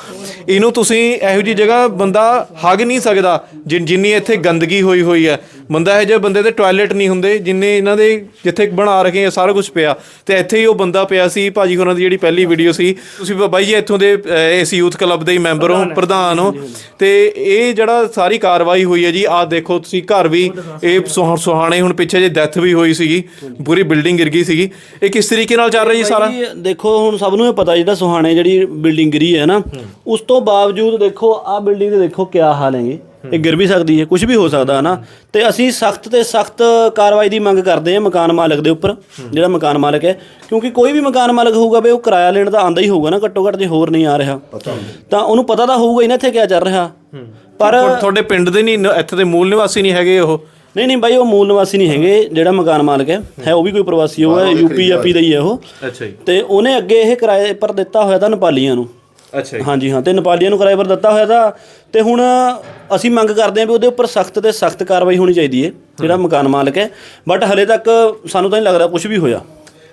Speaker 5: ਇਹਨੂੰ ਤੁਸੀਂ ਇਹੋ ਜੀ ਜਗ੍ਹਾ ਬੰਦਾ ਹੱਗ ਨਹੀਂ ਸਕਦਾ ਜਿਨ- ਜਿੰਨੀ ਇੱਥੇ ਗੰਦਗੀ ਹੋਈ ਹੋਈ ਹੈ। ਬੰਦਾ ਇਹ ਜਿਹੇ ਬੰਦੇ ਦੇ ਟਾਇਲਟ ਨਹੀਂ ਹੁੰਦੇ ਜਿੰਨੇ ਇਹਨਾਂ ਦੇ ਜਿੱਥੇ ਬਣਾ ਰੱਖੇ ਆ ਸਾਰਾ ਕੁਝ ਪਿਆ। ਤੇ ਇੱਥੇ ਹੀ ਉਹ ਬੰਦਾ ਪਿਆ ਸੀ ਭਾਜੀ ਹੋਰਾਂ ਦੀ ਜਿਹੜੀ ਪਹਿਲੀ ਵੀਡੀਓ ਸੀ। ਤੁਸੀਂ ਬਾਈ ਜੀ ਇੱਥੋਂ ਦੇ ਇਸ ਯੂਥ ਕਲੱਬ ਦੇ ਹੀ ਮੈਂਬਰ ਹੋ ਪ੍ਰਧਾਨ ਹੋ। ਤੇ ਇਹ ਜਿਹੜਾ ਸਾਰੀ ਕਾਰਵਾਈ ਹੋਈ ਹੈ ਜੀ ਆਹ ਦੇਖੋ ਤੁਸੀਂ ਘਰ ਵੀ ਇਹ ਸੁਹਾ- ਸੁਹਾਣੇ ਹੁਣ ਪਿੱਛੇ ਜੇ ਡੈਥ ਵੀ ਹੋਈ ਸੀਗੀ ਪੂਰੀ ਬਿਲਡਿੰਗ ਗਿਰ ਗਈ ਸੀਗੀ। ਇਹ ਕਿਸ ਤਰੀਕੇ ਨਾਲ ਚੱਲ ਰਿਹਾ ਜੀ ਸਾਰਾ?
Speaker 7: ਦੇਖੋ ਹੁਣ ਸਭ ਨੂੰ ਇਹ ਪਤਾ ਜਿਹੜਾ ਸੁਹਾਣੇ ਜਿਹੜੀ ਬਿਲਡਿੰਗ ਗਿਰੀ ਹੈ ਨਾ ਉਸ ਤੋਂ ਬਾਵਜੂਦ ਦੇਖੋ ਆਹ ਬਿਲਡਿੰਗ ਦੇ ਦੇਖੋ ਕਿਆ ਹਾਲ ਹੈਗੇ ਇਹ ਗਿਰ ਵੀ ਸਕਦੀ ਹੈ ਕੁਝ ਵੀ ਹੋ ਸਕਦਾ ਹੈ ਨਾ ਤੇ ਅਸੀਂ ਸਖਤ ਤੇ ਸਖਤ ਕਾਰਵਾਈ ਦੀ ਮੰਗ ਕਰਦੇ ਹਾਂ ਮਕਾਨ ਮਾਲਕ ਦੇ ਉੱਪਰ ਜਿਹੜਾ ਮਕਾਨ ਮਾਲਕ ਹੈ। ਕਿਉਂਕਿ ਕੋਈ ਵੀ ਮਕਾਨ ਮਾਲਕ ਹੋਊਗਾ ਬਈ ਉਹ ਕਿਰਾਇਆ ਲੈਣ ਦਾ ਆਂਦਾ ਹੀ ਹੋਊਗਾ ਨਾ ਘੱਟੋ ਘੱਟ ਜੇ ਹੋਰ ਨਹੀਂ ਆ ਰਿਹਾ। ਤਾਂ ਉਹਨੂੰ ਪਤਾ ਤਾਂ ਹੋਊਗਾ ਹੀ ਨਾ ਇੱਥੇ ਕਿਆ ਚੱਲ ਰਿਹਾ। ਪਰ
Speaker 5: ਤੁਹਾ- ਤੁਹਾਡੇ ਪਿੰਡ ਦੇ ਨਹੀਂ ਇੱਥੇ ਦੇ ਮੂਲ ਨਿਵਾਸੀ ਨਹੀਂ ਹੈਗੇ ਉਹ?
Speaker 7: ਨਹੀਂ ਨਹੀਂ ਬਾਈ ਉਹ ਮੂਲ ਨਿਵਾਸੀ ਨਹੀਂ ਹੈਗੇ ਜਿਹੜਾ ਮਕਾਨ ਮਾਲਕ ਹੈ। ਹੈ ਉਹ ਵੀ ਕੋਈ ਪ੍ਰਵਾਸੀ ਹੋਊਗਾ ਯੂਪੀ ਜਾਂ ਪੀ ਦਾ ਹੀ ਹੈ ਉਹ।
Speaker 5: ਅੱਛਾ ਜੀ।
Speaker 7: ਤੇ ਉਹਨੇ ਅੱਗੇ ਇਹ ਕਿਰਾਏ ਪਰ ਦਿੱਤਾ ਹੋਇਆ ਤਾਂ ਨੇਪਾਲੀਆਂ ਨੂੰ।
Speaker 5: ਅੱਛਾ ਜੀ।
Speaker 7: ਹਾਂਜੀ ਹਾਂ ਤੇ ਨੇਪਾਲੀਆਂ ਨੂੰ ਕਿਰਾਏ ਪਰ ਦਿੱਤਾ ਹੋਇਆ ਤਾਂ ਤੇ ਹੁਣ ਅਸੀਂ ਮੰਗ ਕਰਦੇ ਹਾਂ ਵੀ ਉਹਦੇ ਉੱਪਰ ਸਖਤ ਤੇ ਸਖਤ ਕਾਰਵਾਈ ਹੋਣੀ ਚਾਹੀਦੀ ਹੈ ਜਿਹੜਾ ਮਕਾਨ ਮਾਲਕ ਹੈ। ਬਟ ਹਲੇ ਤੱਕ ਸਾਨੂੰ ਤਾਂ ਨਹੀਂ ਲੱਗਦਾ ਕੁਝ ਵੀ ਹੋਇਆ।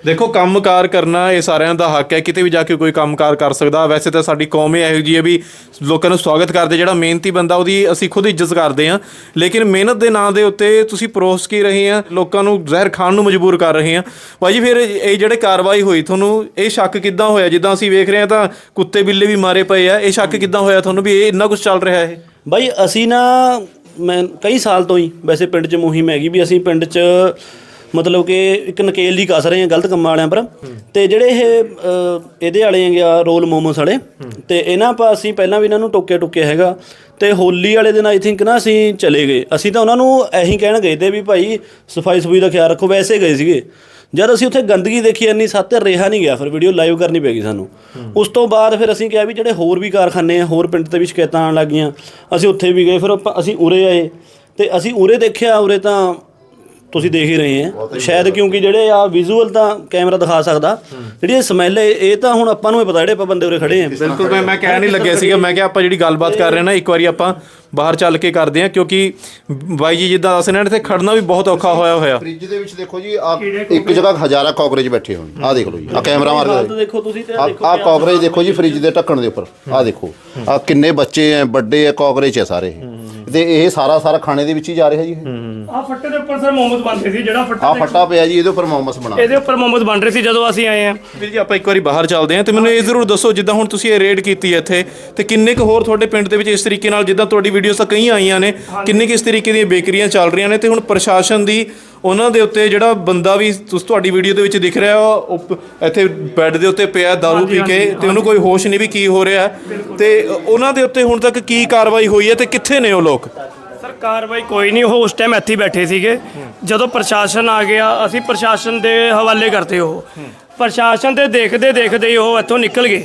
Speaker 5: ਦੇਖੋ, ਕੰਮਕਾਰ ਕਰਨਾ ਇਹ ਸਾਰਿਆਂ ਦਾ ਹੱਕ ਹੈ। ਕਿਤੇ ਵੀ ਜਾ ਕੇ ਕੋਈ ਕੰਮਕਾਰ ਕਰ ਸਕਦਾ। ਵੈਸੇ ਤਾਂ ਸਾਡੀ ਕੌਮ ਹੀ ਇਹੋ ਜਿਹੀ ਹੈ ਵੀ ਲੋਕਾਂ ਨੂੰ ਸਵਾਗਤ ਕਰਦੇ। ਜਿਹੜਾ ਮਿਹਨਤੀ ਬੰਦਾ, ਉਹਦੀ ਅਸੀਂ ਖੁਦ ਇੱਜ਼ਤ ਕਰਦੇ ਹਾਂ। ਲੇਕਿਨ ਮਿਹਨਤ ਦੇ ਨਾਂ ਦੇ ਉੱਤੇ ਤੁਸੀਂ ਪਰੋਸ ਕੀ ਰਹੇ ਆ? ਲੋਕਾਂ ਨੂੰ ਜ਼ਹਿਰ ਖਾਣ ਨੂੰ ਮਜਬੂਰ ਕਰ ਰਹੇ ਆ। ਭਾਜੀ ਫਿਰ ਇਹ ਜਿਹੜੇ ਕਾਰਵਾਈ ਹੋਈ ਤੁਹਾਨੂੰ, ਇਹ ਸ਼ੱਕ ਕਿੱਦਾਂ ਹੋਇਆ? ਜਿੱਦਾਂ ਅਸੀਂ ਵੇਖ ਰਹੇ ਹਾਂ ਤਾਂ ਕੁੱਤੇ ਬਿੱਲੇ ਵੀ ਮਾਰੇ ਪਏ ਆ। ਇਹ ਸ਼ੱਕ ਕਿੱਦਾਂ ਹੋਇਆ ਤੁਹਾਨੂੰ ਵੀ ਇਹ ਇੰਨਾ ਕੁਝ ਚੱਲ ਰਿਹਾ ਹੈ
Speaker 7: ਬਾਈ ਅਸੀਂ ਨਾ, ਮੈਂ ਕਈ ਸਾਲ ਤੋਂ ਹੀ ਵੈਸੇ ਪਿੰਡ 'ਚ ਮੁਹਿੰਮ ਹੈਗੀ ਵੀ ਅਸੀਂ ਪਿੰਡ 'ਚ ਮਤਲਬ ਕਿ ਇੱਕ ਨਕੇਲ ਦੀ ਕੱਸ ਰਹੇ ਹਾਂ ਗਲਤ ਕੰਮਾਂ ਵਾਲਿਆਂ ਪਰ। ਤੇ ਜਿਹੜੇ ਇਹ ਇਹਦੇ ਵਾਲੇ ਹੈਗੇ ਆ ਰੋਲ ਮੋਮੋਸ ਵਾਲੇ, ਤੇ ਇਹਨਾਂ ਪਾ ਅਸੀਂ ਪਹਿਲਾਂ ਵੀ ਇਹਨਾਂ ਨੂੰ ਟੋਕੇ ਟੁੱਕੇ ਹੈਗਾ। ਤੇ ਹੋਲੀ ਵਾਲੇ ਦਿਨ ਆਈ ਥਿੰਕ ਨਾ ਅਸੀਂ ਚਲੇ ਗਏ। ਅਸੀਂ ਤਾਂ ਉਹਨਾਂ ਨੂੰ ਇਹੀ ਕਹਿਣ ਗਏ ਤੇ ਵੀ ਭਾਈ ਸਫ਼ਾਈ ਸਫੂਈ ਦਾ ਖਿਆਲ ਰੱਖੋ, ਵੈਸੇ ਗਏ ਸੀਗੇ। ਜਦ ਅਸੀਂ ਉੱਥੇ ਗੰਦਗੀ ਦੇਖੀ, ਇੰਨੀ ਸੱਤ ਰਿਹਾ ਨਹੀਂ ਗਿਆ, ਫਿਰ ਵੀਡੀਓ ਲਾਈਵ ਕਰਨੀ ਪੈ ਗਈ ਸਾਨੂੰ। ਉਸ ਤੋਂ ਬਾਅਦ ਫਿਰ ਅਸੀਂ ਕਿਹਾ ਵੀ ਜਿਹੜੇ ਹੋਰ ਵੀ ਕਾਰਖਾਨੇ ਆ, ਹੋਰ ਪਿੰਡ ਤੇ ਵੀ ਸ਼ਿਕਾਇਤਾਂ ਆਉਣ ਲੱਗੀਆਂ, ਅਸੀਂ ਉੱਥੇ ਵੀ ਗਏ, ਫਿਰ ਆਪਾਂ- ਅਸੀਂ ਉਰੇ ਆਏ। ਤੇ ਅਸੀਂ ਉਰੇ ਦੇਖਿਆ, ਉਰੇ ਤਾਂ ਤੁਸੀਂ ਦੇਖ ਹੀ ਰਹੇ ਆ ਸ਼ਾਇਦ ਕਿਉਂਕਿ ਜਿਹੜੇ ਆ ਵਿਜ਼ੂਅਲ ਤਾਂ ਕੈਮਰਾ ਦਿਖਾ ਸਕਦਾ। ਜਿਹੜੀ ਇਹ ਸਮੈਲ ਹੈ ਇਹ ਤਾਂ ਹੁਣ ਆਪਾਂ ਨੂੰ ਹੀ ਪਤਾ ਜਿਹੜੇ ਆਪਾਂ ਬੰਦੇ ਉਰੇ ਖੜੇ ਆ
Speaker 5: ਬਿਲਕੁਲ ਮੈਂ ਮੈਂ ਕਹਿ ਨਹੀਂ ਲੱਗਿਆ ਸੀਗਾ ਮੈਂ ਕਿਹਾ ਆਪਾਂ ਜਿਹੜੀ ਗੱਲਬਾਤ ਕਰ ਰਹੇ ਨਾ ਇੱਕ ਵਾਰੀ ਆਪਾਂ ਬਾਹਰ ਚੱਲ ਕੇ ਕਰਦੇ ਹਾਂ ਕਿਉਂਕਿ ਬਾਈ ਜੀ ਜਿੱਦਾਂ ਦੱਸ ਰਹੇ ਨੇ ਇੱਥੇ ਖੜਨਾ ਵੀ ਬਹੁਤ ਔਖਾ ਹੋਇਆ ਹੋਇਆ।
Speaker 1: ਫ੍ਰਿਜ ਦੇ ਵਿੱਚ ਦੇਖੋ ਜੀ ਆ ਇੱਕ ਜਗ੍ਹਾ ਹਜ਼ਾਰਾਂ ਕਾਕਰੋਚ ਬੈਠੇ ਹੋਣ। ਆ ਦੇਖ ਲਓ ਜੀ ਆ ਕੈਮਰਾ ਮਾਰ ਕੇ
Speaker 7: ਦੇਖੋ ਤੁਸੀਂ ਤੇ
Speaker 1: ਆ ਆ ਕਾਕਰੋਚ ਦੇਖੋ ਜੀ ਫ੍ਰਿਜ ਦੇ ਢੱਕਣ ਦੇ ਉੱਪਰ। ਆ ਦੇਖੋ ਆ ਕਿੰਨੇ ਬੱਚੇ ਐ ਵੱਡੇ ਐ ਕਾਕਰੋਚ ਐ ਸਾਰੇ। ਇਹ। ਤੇ ਇਹ ਸਾਰਾ ਸਾਰਾ ਖਾਣੇ ਦੇ ਵਿੱਚ ਹੀ ਜਾ ਰਿਹਾ ਜੀ ਇਹ।
Speaker 2: ਆ ਫੱਟੇ ਦੇ ਉੱਪਰ ਸਰ ਮੋਮੋਸ ਬਣਦੇ ਸੀ ਜਿਹੜਾ ਫੱਟਾ
Speaker 1: ਆ ਫੱਟਾ ਪਿਆ ਜੀ ਇਹਦੇ ਉੱਪਰ ਮੋਮਸ ਬਣਾ।
Speaker 2: ਇਹਦੇ ਉੱਪਰ ਮੋਮੋਸ ਬਣ ਰਹੇ ਸੀ ਜਦੋਂ ਅਸੀਂ ਆਏ ਆ।
Speaker 5: ਵੀਰ ਜੀ ਆਪਾਂ ਇੱਕ ਵਾਰੀ ਬਾਹਰ ਚੱਲਦੇ ਹਾਂ ਤੇ ਮੈਨੂੰ ਇਹ ਜ਼ਰੂਰ ਦੱਸੋ ਜਿੱਦਾਂ ਹੁਣ ਤੁਸੀਂ ਇਹ ਰੇਡ ਕੀਤੀ ਹੈ ਇੱਥੇ ਤੇ ਕਿੰਨੇ ਕੁ ਹੋਰ ਤੁਹਾਡੇ ਪਿੰਡ ਦੇ ਵਿੱਚ ਇਸ ਤਰੀਕੇ ਨਾਲ ਜਿੱਦਾਂ ਤੁਹਾਡੀ ਵੀਡੀਓਸ ਤਾਂ ਕਈ ਆਈਆਂ ਨੇ ਕਿੰਨੇ ਕਿਸ ਤਰੀਕੇ ਦੀਆਂ ਬੇਕਰੀਆਂ ਚੱਲ ਰਹੀਆਂ ਨੇ ਤੇ ਹੁਣ ਪ੍ਰਸ਼ਾਸਨ ਦੀ ਉਹਨਾਂ ਦੇ ਉੱਤੇ ਜਿਹੜਾ ਬੰਦਾ ਵੀ ਤੁਸੀਂ ਤੁਹਾਡੀ ਵੀਡੀਓ ਦੇ ਵਿੱਚ ਦਿਖ ਰਿਹਾ ਉਹ ਪ- ਇੱਥੇ ਬੈੱਡ ਦੇ ਉੱਤੇ ਪਿਆ दारू ਪੀ ਕੇ ਤੇ ਉਹਨੂੰ ਕੋਈ ਹੋਸ਼ ਨਹੀਂ ਵੀ ਕੀ ਹੋ ਰਿਹਾ। ਤੇ ਉਹਨਾਂ ਦੇ ਉੱਤੇ ਹੁਣ ਤੱਕ ਕੀ ਕਾਰਵਾਈ ਹੋਈ ਹੈ ਤੇ ਕਿੱਥੇ ਨੇ ਉਹ ਲੋਕ?
Speaker 2: ਸਰ ਕਾਰਵਾਈ ਕੋਈ ਨਹੀਂ ਉਹ ਉਸ ਟਾਈਮ ਇੱਥੇ ਬੈਠੇ ਸੀਗੇ। ਜਦੋਂ ਪ੍ਰਸ਼ਾਸਨ ਆ ਗਿਆ ਅਸੀਂ ਪ੍ਰਸ਼ਾਸਨ ਦੇ ਹਵਾਲੇ ਕਰਤੇ ਉਹ। ਪ੍ਰਸ਼ਾਸਨ ਦੇ ਦੇਖਦੇ ਦੇਖਦੇ ਹੀ ਉਹ ਇੱਥੋਂ ਨਿਕਲ ਗਏ।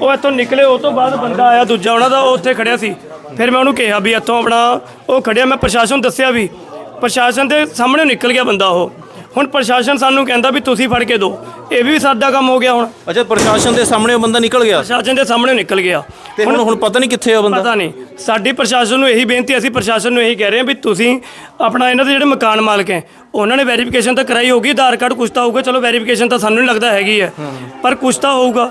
Speaker 2: ਉਹ ਇੱਥੋਂ ਨਿਕਲੇ ਉਹ ਤੋਂ ਬਾਅਦ ਬੰਦਾ ਆਇਆ ਦੂਜਾ ਉਹਨਾਂ ਦਾ ਉਹ ਉੱਥੇ ਖੜਿਆ ਸੀ। ਫਿਰ ਮੈਂ ਉਹਨੂੰ ਕਿਹਾ ਵੀ ਇੱਥੋਂ ਆਪਣਾ ਉਹ ਖੜਿਆ ਮੈਂ ਪ੍ਰਸ਼ਾਸਨ ਨੂੰ ਦੱਸਿਆ ਵੀ ਪ੍ਰਸ਼ਾਸਨ ਦੇ ਸਾਹਮਣੇ ਨਿਕਲ ਗਿਆ ਬੰਦਾ ਉਹ। ਹੁਣ ਪ੍ਰਸ਼ਾਸਨ ਸਾਨੂੰ ਕਹਿੰਦਾ ਵੀ ਤੁਸੀਂ ਫੜ ਕੇ ਦਿਓ ਇਹ ਵੀ ਸਾਡਾ ਕੰਮ ਹੋ ਗਿਆ ਹੁਣ।
Speaker 5: ਅੱਛਾ ਪ੍ਰਸ਼ਾਸਨ ਦੇ ਸਾਹਮਣੇ ਉਹ ਬੰਦਾ ਨਿਕਲ ਗਿਆ?
Speaker 2: ਪ੍ਰਸ਼ਾਸਨ ਦੇ ਸਾਹਮਣੇ ਨਿਕਲ ਗਿਆ।
Speaker 5: ਤੇ ਹੁਣ ਹੁਣ ਪਤਾ ਨਹੀਂ ਕਿੱਥੇ ਆ ਉਹ ਬੰਦਾ?
Speaker 2: ਪਤਾ ਨਹੀਂ। ਸਾਡੀ ਪ੍ਰਸ਼ਾਸਨ ਨੂੰ ਇਹੀ ਬੇਨਤੀ ਅਸੀਂ ਪ੍ਰਸ਼ਾਸਨ ਨੂੰ ਇਹੀ ਕਹਿ ਰਹੇ ਹਾਂ ਵੀ ਤੁਸੀਂ ਆਪਣਾ ਇਹਨਾਂ ਦੇ ਜਿਹੜੇ ਮਕਾਨ ਮਾਲਕ ਹੈ ਉਹਨਾਂ ਨੇ ਵੈਰੀਫਿਕੇਸ਼ਨ ਤਾਂ ਕਰਾਈ ਹੋਗੀ ਆਧਾਰ ਕਾਰਡ ਕੁਛ ਤਾਂ ਹੋਊਗਾ ਚਲੋ ਵੈਰੀਫਿਕੇਸ਼ਨ ਤਾਂ ਸਾਨੂੰ ਨਹੀਂ ਲੱਗਦਾ ਹੈਗੀ ਹੈ। ਪਰ ਕੁਛ ਤਾਂ ਹੋਊਗਾ।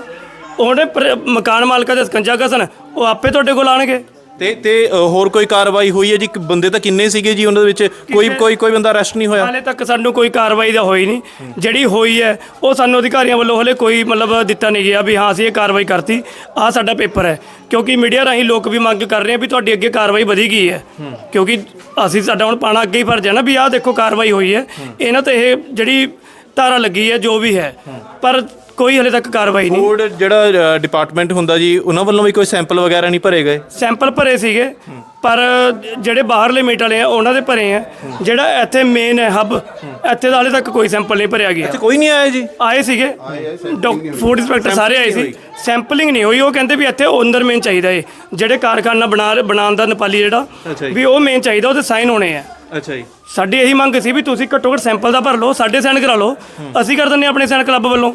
Speaker 2: ਉਹਨੇ ਮਕਾਨ ਮਾਲਕਾਂ ਦੇ ਸਕੰਜਾ ਕਸਨ ਉਹ ਆਪੇ ਤੁਹਾਡੇ ਕੋਲ ਆਣਗੇ।
Speaker 5: ਤੇ ਤੇ ਅ, ਹੋਰ ਕੋਈ ਕਾਰਵਾਈ ਹੋਈ ਹੈ ਜੀ? ਕਿ ਬੰਦੇ ਤਾਂ ਕਿੰਨੇ ਸੀਗੇ ਜੀ ਉਹਨਾਂ ਦੇ ਵਿੱਚ? ਕੋਈ ਕੋਈ ਕੋਈ ਬੰਦਾ ਅਰੈਸਟ ਨਹੀਂ ਹੋਇਆ?
Speaker 2: ਹਾਲੇ ਤੱਕ ਸਾਨੂੰ ਕੋਈ ਕਾਰਵਾਈ ਦਾ ਹੋਈ ਨਹੀਂ। ਜਿਹੜੀ ਹੋਈ ਹੈ ਉਹ ਸਾਨੂੰ ਅਧਿਕਾਰੀਆਂ ਵੱਲੋਂ ਹਲੇ ਕੋਈ ਮਤਲਬ ਦਿੱਤਾ ਨਹੀਂ ਗਿਆ ਵੀ ਹਾਂ ਅਸੀਂ ਇਹ ਕਾਰਵਾਈ ਕਰਤੀ। ਆਹ ਸਾਡਾ ਪੇਪਰ ਹੈ। ਕਿਉਂਕਿ ਮੀਡੀਆ ਰਾਹੀਂ ਲੋਕ ਵੀ ਮੰਗ ਕਰ ਰਹੇ ਆ ਵੀ ਤੁਹਾਡੀ ਅੱਗੇ ਕਾਰਵਾਈ ਵਧੀ ਗਈ ਹੈ। ਕਿਉਂਕਿ ਅਸੀਂ ਸਾਡਾ ਹੁਣ ਪਾਣਾ ਅੱਗੇ ਹੀ ਹੈ ਨਾ ਵੀ ਆਹ ਦੇਖੋ ਕਾਰਵਾਈ ਹੋਈ ਹੈ। ਇਹਨਾਂ ਤੇ ਇਹ ਜਿਹੜੀ ਧਾਰਾ ਲੱਗੀ ਹੈ ਜੋ ਵੀ ਹੈ। ਪਰ ਕੋਈ ਹਲੇ ਤੱਕ ਕਾਰਵਾਈ ਨਹੀਂ।
Speaker 5: ਫੂਡ ਜਿਹੜਾ ਡਿਪਾਰਟਮੈਂਟ ਹੁੰਦਾ ਜੀ ਉਹਨਾਂ ਵੱਲੋਂ ਵੀ ਕੋਈ ਸੈਂਪਲ ਵਗੈਰਾ ਨਹੀਂ ਭਰੇ ਗਏ?
Speaker 2: ਸੈਂਪਲ ਭਰੇ ਸੀਗੇ। ਪਰ ਜਿਹੜੇ ਬਾਹਰਲੇ ਮੀਟ ਵਾਲੇ ਆ ਉਹਨਾਂ ਦੇ ਭਰੇ ਆ। ਜਿਹੜਾ ਇੱਥੇ ਮੇਨ ਹੈ ਹੱਬ ਇੱਥੇ ਦਾ ਹਾਲੇ ਤੱਕ ਕੋਈ ਸੈਂਪਲ ਨਹੀਂ ਭਰਿਆ ਗਿਆ।
Speaker 5: ਕੋਈ ਨਹੀਂ ਆਇਆ ਜੀ।
Speaker 2: ਆਏ ਸੀਗੇ। ਫੂਡ ਇੰਸਪੈਕਟਰ ਸਾਰੇ ਆਏ ਸੀ। ਸੈਂਪਲਿੰਗ ਨਹੀਂ ਹੋਈ। ਉਹ ਕਹਿੰਦੇ ਵੀ ਇੱਥੇ ਓਨਰ ਮੇਨ ਚਾਹੀਦਾ ਏ। ਜਿਹੜੇ ਕਾਰਖਾਨਾ ਬਣਾ ਬਣਾਉਣ ਦਾ ਨੇਪਾਲੀ
Speaker 5: ਅੱਛਾ
Speaker 2: ਜਿਹੜਾ
Speaker 5: ਜੀ।
Speaker 2: ਵੀ ਉਹ ਮੇਨ ਚਾਹੀਦਾ ਉਹਦੇ ਸਾਈਨ ਹੋਣੇ ਆ।
Speaker 5: ਅੱਛਾ ਜੀ।
Speaker 2: ਸਾਡੀ ਇਹੀ ਮੰਗ ਸੀ ਵੀ ਤੁਸੀਂ ਘੱਟੋ ਘੱਟ ਸੈਂਪਲ ਦਾ ਭਰ ਲਓ ਸਾਡੇ ਸਾਈਨ ਕਰਾ ਲਓ। ਅਸੀਂ ਕਰ ਦਿੰਦੇ ਹਾਂ ਆਪਣੇ ਸਾਈਨ ਕਲੱਬ ਵੱਲੋਂ।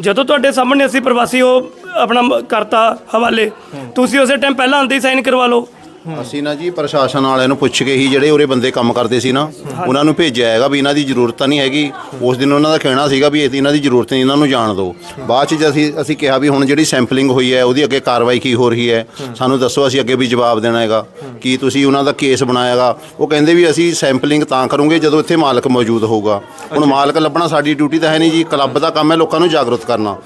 Speaker 2: ਜਦੋਂ ਤੁਹਾਡੇ ਸਾਹਮਣੇ ਅਸੀਂ ਪ੍ਰਵਾਸੀ ਉਹ ਆਪਣਾ ਮ- ਕਰਤਾ ਹਵਾਲੇ ਤੁਸੀਂ ਉਸੇ ਟਾਈਮ ਪਹਿਲਾਂ ਆਂਦੇ ਹੀ ਸਾਈਨ ਕਰਵਾ ਲਓ।
Speaker 1: ਅਸੀਂ ਨਾ ਜੀ ਪ੍ਰਸ਼ਾਸਨ ਵਾਲਿਆਂ ਨੂੰ ਪੁੱਛ ਕੇ ਹੀ ਜਿਹੜੇ ਉਰੇ ਬੰਦੇ ਕੰਮ ਕਰਦੇ ਸੀ ਨਾ ਉਹਨਾਂ ਨੂੰ ਭੇਜਿਆ ਹੈਗਾ ਵੀ ਇਹਨਾਂ ਦੀ ਜ਼ਰੂਰਤ ਤਾਂ ਨਹੀਂ ਹੈਗੀ। ਉਸ ਦਿਨ ਉਹਨਾਂ ਦਾ ਕਹਿਣਾ ਸੀਗਾ ਵੀ ਇਹ- ਇਹਨਾਂ ਦੀ ਜ਼ਰੂਰਤ ਨਹੀਂ ਇਹਨਾਂ ਨੂੰ ਜਾਣ ਦਿਓ। ਬਾਅਦ ਚ ਜਦ ਅਸੀਂ ਅਸੀਂ ਕਿਹਾ ਵੀ ਹੁਣ ਜਿਹੜੀ ਸੈਂਪਲਿੰਗ ਹੋਈ ਹੈ ਉਹਦੀ ਅੱਗੇ ਕਾਰਵਾਈ ਕੀ ਹੋ ਰਹੀ ਹੈ? ਸਾਨੂੰ ਦੱਸੋ ਅਸੀਂ ਅੱਗੇ ਵੀ ਜਵਾਬ ਦੇਣਾ ਹੈਗਾ। ਕੀ ਤੁਸੀਂ ਉਹਨਾਂ ਦਾ ਕੇਸ ਬਣਾਇਆਗਾ ਉਹ ਕਹਿੰਦੇ ਵੀ ਅਸੀਂ ਸੈਂਪਲਿੰਗ ਤਾਂ ਕਰੂੰਗੇ ਜਦੋਂ ਇੱਥੇ ਮਾਲਕ ਮੌਜੂਦ ਹੋਊਗਾ। ਹੁਣ ਮਾਲਕ ਲੱਭਣਾ ਸਾਡੀ ਡਿਊਟੀ ਤਾਂ ਹੈ ਨਹੀਂ ਜੀ ਕਲੱਬ ਦਾ ਕੰਮ ਹੈ ਲੋਕਾਂ ਨੂੰ ਜਾਗਰੂਕ ਕਰਨਾ।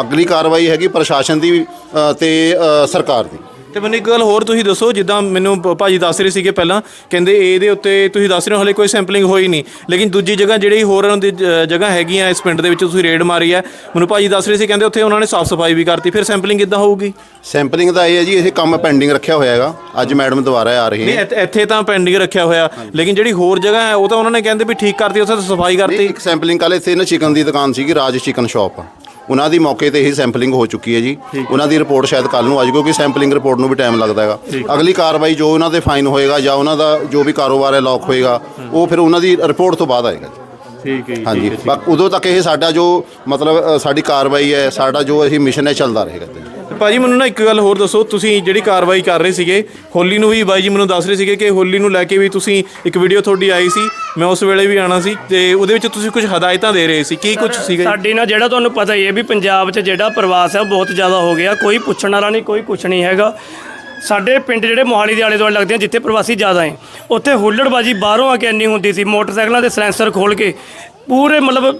Speaker 1: ਅਗਲੀ ਕਾਰਵਾਈ ਹੈਗੀ ਪ੍ਰਸ਼ਾਸਨ ਦੀ ਅ, ਤੇ ਅ, ਸਰਕਾਰ ਦੀ।
Speaker 5: ਤੇ ਮੈਨੂੰ ਇੱਕ ਗੱਲ ਹੋਰ ਤੁਸੀਂ ਦੱਸੋ ਜਿੱਦਾਂ ਮੈਨੂੰ ਭ- ਭਾਜੀ ਦੱਸ ਰਹੇ ਸੀਗੇ ਪਹਿਲਾਂ ਕਹਿੰਦੇ ਇਹਦੇ ਉੱਤੇ ਤੁਸੀਂ ਦੱਸ ਰਹੇ ਹੋ ਹਲੇ ਕੋਈ ਸੈਂਪਲਿੰਗ ਹੋਈ ਨਹੀਂ। ਲੇਕਿਨ ਦੂਜੀ ਜਗ੍ਹਾ ਜਿਹੜੀ ਹੋਰ ਉਹਨਾਂ ਦੀ ਜ- ਜਗ੍ਹਾ ਹੈਗੀਆਂ ਇਸ ਪਿੰਡ ਦੇ ਵਿੱਚ ਤੁਸੀਂ ਰੇਡ ਮਾਰੀ ਹੈ। ਮੈਨੂੰ ਭਾਜੀ ਦੱਸ ਰਹੇ ਸੀ ਕਹਿੰਦੇ ਉੱਥੇ ਉਹਨਾਂ ਨੇ ਸਾਫ਼ ਸਫ਼ਾਈ ਵੀ ਕਰਤੀ ਫਿਰ ਸੈਂਪਲਿੰਗ ਕਿੱਦਾਂ ਹੋਊਗੀ?
Speaker 1: ਸੈਂਪਲਿੰਗ ਦਾ ਇਹ ਹੈ ਜੀ ਇਹ ਕੰਮ ਪੈਂਡਿੰਗ ਰੱਖਿਆ ਹੋਇਆ ਹੈਗਾ। ਅੱਜ ਮੈਡਮ ਦੁਬਾਰਾ ਆ ਰਹੇ
Speaker 5: ਨਹੀਂ
Speaker 1: ਹੈ।
Speaker 5: ਇੱਥੇ- ਇੱਥੇ ਤਾਂ ਪੈਂਡਿੰਗ ਰੱਖਿਆ ਹੋਇਆ। ਲੇਕਿਨ ਜਿਹੜੀ ਹੋਰ ਜਗ੍ਹਾ ਹੈ ਉਹ ਤਾਂ ਉਹਨਾਂ ਨੇ ਕਹਿੰਦੇ ਵੀ ਠੀਕ ਕਰਤੀ ਉੱਥੇ ਤਾਂ ਸਫ਼ਾਈ ਕਰਤੀ।
Speaker 1: ਇੱਕ ਸੈਂਪਲਿੰਗ ਕੱਲ ਇੱਥੇ ਨਾ ਚਿਕਨ ਦੀ ਦੁਕਾਨ ਸੀਗੀ ਰਾਜ ਚਿਕਨ ਸ਼ਾਪ ਉਹਨਾਂ ਦੀ ਮੌਕੇ ਤੇ ਹੀ ਸੈਂਪਲਿੰਗ ਹੋ ਚੁੱਕੀ ਹੈ ਜੀ। ਉਹਨਾਂ ਦੀ ਰਿਪੋਰਟ ਸ਼ਾਇਦ ਕੱਲ ਨੂੰ ਆ ਜਾਊਗੀ ਕਿਉਂਕਿ ਸੈਂਪਲਿੰਗ ਰਿਪੋਰਟ ਨੂੰ ਵੀ ਟਾਈਮ ਲੱਗਦਾ ਹੈਗਾ। ਅਗਲੀ ਕਾਰਵਾਈ ਜੋ ਉਹਨਾਂ ਦੇ ਫਾਈਨ ਹੋਏਗਾ ਜਾਂ ਉਹਨਾਂ ਦਾ ਜੋ ਵੀ ਕਾਰੋਬਾਰ ਹੈ ਲੌਕ ਹੋਏਗਾ ਉਹ ਫਿਰ ਉਹਨਾਂ ਦੀ ਰਿਪੋਰਟ ਤੋਂ ਬਾਅਦ ਆਏਗਾ ਜੀ।
Speaker 5: ਠੀਕ ਹੈ
Speaker 1: ਹਾਂਜੀ। ਬਾਕ ਉਦੋਂ ਤੱਕ ਇਹ ਸਾਡਾ ਜੋ ਮਤਲਬ ਅ, ਸਾਡੀ ਕਾਰਵਾਈ ਹੈ ਸਾਡਾ ਜੋ ਅਸੀਂ ਮਿਸ਼ਨ ਹੈ ਚੱਲਦਾ ਰਹੇਗਾ ਜੀ
Speaker 5: ਭਾਜੀ ਮੈਨੂੰ ਨਾ ਇੱਕ ਗੱਲ ਹੋਰ ਦੱਸੋ ਤੁਸੀਂ ਜਿਹੜੀ ਕਾਰਵਾਈ ਕਰ ਰਹੇ ਸੀਗੇ ਹੋਲੀ ਨੂੰ ਵੀ ਬਾਈ ਜੀ ਮੈਨੂੰ ਦੱਸ ਰਹੇ ਸੀਗੇ ਕਿ ਹੋਲੀ ਨੂੰ ਲੈ ਕੇ ਵੀ ਤੁਸੀਂ ਇੱਕ ਵੀਡੀਓ ਤੁਹਾਡੀ ਆਈ ਸੀ ਮੈਂ ਉਸ ਵੇਲੇ ਵੀ ਆਣਾ ਸੀ ਤੇ ਉਹਦੇ ਵਿੱਚ ਤੁਸੀਂ ਕੁਝ ਹਦਾਇਤਾਂ ਦੇ ਰਹੇ ਸੀ ਕੀ ਕੁਝ ਸੀਗਾ ਜੀ?
Speaker 2: ਸਾਡੀ ਨਾ ਜਿਹੜਾ ਤੁਹਾਨੂੰ ਪਤਾ ਹੀ ਹੈ ਵੀ ਪੰਜਾਬ 'ਚ ਜਿਹੜਾ ਪ੍ਰਵਾਸ ਹੈ ਉਹ ਬਹੁਤ ਜ਼ਿਆਦਾ ਹੋ ਗਿਆ ਕੋਈ ਪੁੱਛਣ ਵਾਲਾ ਨਹੀਂ ਕੋਈ ਕੁਛ ਨਹੀਂ ਹੈਗਾ ਸਾਡੇ ਪਿੰਡ ਜਿਹੜੇ ਮੋਹਾਲੀ ਦੇ ਆਲੇ ਦੁਆਲੇ ਲੱਗਦੇ ਆ ਜਿੱਥੇ ਪ੍ਰਵਾਸੀ ਜ਼ਿਆਦਾ ਹੈ ਉੱਥੇ ਹੁੱਲੜਬਾਜੀ ਬਾਹਰੋਂ ਆ ਕੇ ਇੰਨੀ ਹੁੰਦੀ ਸੀ ਮੋਟਰਸਾਈਕਲਾਂ ਦੇ ਸਲੈਂਸਰ ਖੋਲ ਕੇ ਪੂਰੇ ਮਤਲਬ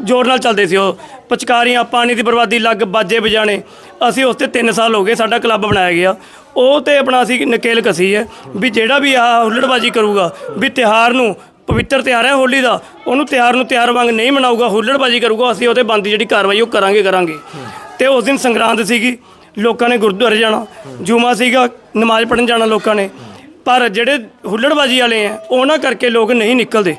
Speaker 2: ਜ਼ੋਰ ਨਾਲ ਚੱਲਦੇ ਸੀ ਉਹ। ਪਚਕਾਰੀਆਂ, ਪਾਣੀ ਦੀ ਬਰਬਾਦੀ, ਲੱਗ ਬਾਜੇ ਵਜਾਣੇ ਅਸੀਂ ਉਸ ਤੇ 3 ਸਾਲ ਹੋ ਗਏ ਸਾਡਾ ਕਲੱਬ ਬਣਾਇਆ ਗਿਆ। ਉਹ ਤੇ ਆਪਣਾ ਅਸੀਂ ਨਕੇਲ ਕਸੀ ਹੈ ਵੀ ਜਿਹੜਾ ਵੀ ਆ ਹੁੱਲੜਬਾਜੀ ਕਰੂਗਾ, ਵੀ ਤਿਹਾਰ ਨੂੰ, ਪਵਿੱਤਰ ਤਿਉਹਾਰ ਹੈ ਹੋਲੀ ਦਾ, ਉਹਨੂੰ ਤਿਉਹਾਰ ਨੂੰ ਤਿਉਹਾਰ ਵਾਂਗ ਨਹੀਂ ਮਨਾਊਗਾ, ਹੁੱਲੜਬਾਜੀ ਕਰੂਗਾ, ਅਸੀਂ ਉਹਦੇ ਬੰਦ ਜਿਹੜੀ ਕਾਰਵਾਈ ਉਹ ਕਰਾਂਗੇ ਕਰਾਂਗੇ। ਤੇ ਉਸ ਦਿਨ ਸੰਗਰਾਂਦ ਸੀਗੀ, ਲੋਕਾਂ ਨੇ ਗੁਰਦੁਆਰੇ ਜਾਣਾ, ਜੁਮਾ ਸੀਗਾ, ਨਮਾਜ਼ ਪੜ੍ਹਨ ਜਾਣਾ ਲੋਕਾਂ ਨੇ। ਪਰ ਜਿਹੜੇ ਹੁੱਲੜਬਾਜੀ ਵਾਲੇ ਆ ਉਹਨਾਂ ਕਰਕੇ ਲੋਕ ਨਹੀਂ ਨਿਕਲਦੇ।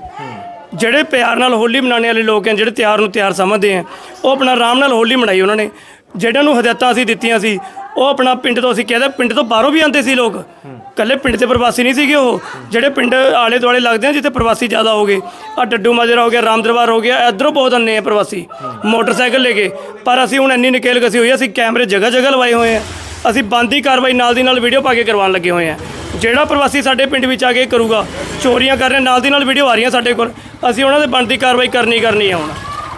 Speaker 2: ਜਿਹੜੇ ਪਿਆਰ ਨਾਲ ਹੋਲੀ ਮਨਾਉਣ ਵਾਲੇ ਲੋਕ ਆ, ਜਿਹੜੇ ਤਿਆਰ ਨੂੰ ਤਿਆਰ ਸਮਝਦੇ ਆ, ਉਹ ਆਪਣਾ ਆਰਾਮ ਨਾਲ ਹੋਲੀ ਮਨਾਈ ਉਹਨਾਂ ਨੇ। ਜਿਹੜਿਆਂ ਨੂੰ ਹਦਾਇਤਾਂ ਅਸੀਂ ਦਿੱਤੀਆਂ ਸੀ ਉਹ ਆਪਣਾ ਪਿੰਡ ਤੋਂ ਅਸੀਂ ਕਹਿੰਦੇ ਪਿੰਡ ਤੋਂ ਬਾਹਰੋਂ ਵੀ ਆਉਂਦੇ ਸੀ ਲੋਕ। ਕੱਲੇ ਪਿੰਡ ਦੇ ਪ੍ਰਵਾਸੀ ਨਹੀਂ ਸੀਗੇ ਉਹ। ਜਿਹੜੇ ਪਿੰਡ ਆਲੇ ਦੁਆਲੇ ਲੱਗਦੇ ਆ ਜਿੱਥੇ ਪ੍ਰਵਾਸੀ ਜ਼ਿਆਦਾ ਹੋ ਗਏ। ਆ ਡੱਡੂ ਮਾਜਰਾ ਹੋ ਗਿਆ ਰਾਮ ਦਰਬਾਰ ਹੋ ਗਿਆ ਇਧਰੋਂ ਬਹੁਤ ਆਉਂਦੇ ਆ ਪ੍ਰਵਾਸੀ। ਮੋਟਰਸਾਈਕਲ ਲੈ ਕੇ। ਪਰ ਅਸੀਂ ਹੁਣ ਇੰਨੀ ਨਿਕੇਲ ਕਸੀ ਹੋਈ ਆ ਅਸੀਂ ਕੈਮਰੇ ਜਗ੍ਹਾ ਜਗ੍ਹਾ ਲਵਾਏ ਹੋਏ ਆ। ਅਸੀਂ ਬੰਦੀ ਕਾਰਵਾਈ ਨਾਲ ਦੀ ਨਾਲ ਵੀਡੀਓ ਪਾ ਕੇ ਕਰਵਾਉਣ ਲੱਗੇ ਹੋਏ ਆ। ਜਿਹੜਾ ਪ੍ਰਵਾਸੀ ਸਾਡੇ ਪਿੰਡ ਵਿੱਚ ਆ ਕੇ ਕਰੂਗਾ ਚੋਰੀਆਂ ਕਰ ਰਹੇ ਨਾਲ ਦੀ ਨਾਲ ਵੀਡੀਓ ਆ ਰਹੀਆਂ ਸਾਡੇ ਕੋਲ। ਅਸੀਂ ਉਹਨਾਂ ਦੇ ਬਣਦੀ ਕਾਰਵਾਈ ਕਰਨੀ ਕਰਨੀ ਹੈ ਹੁਣ।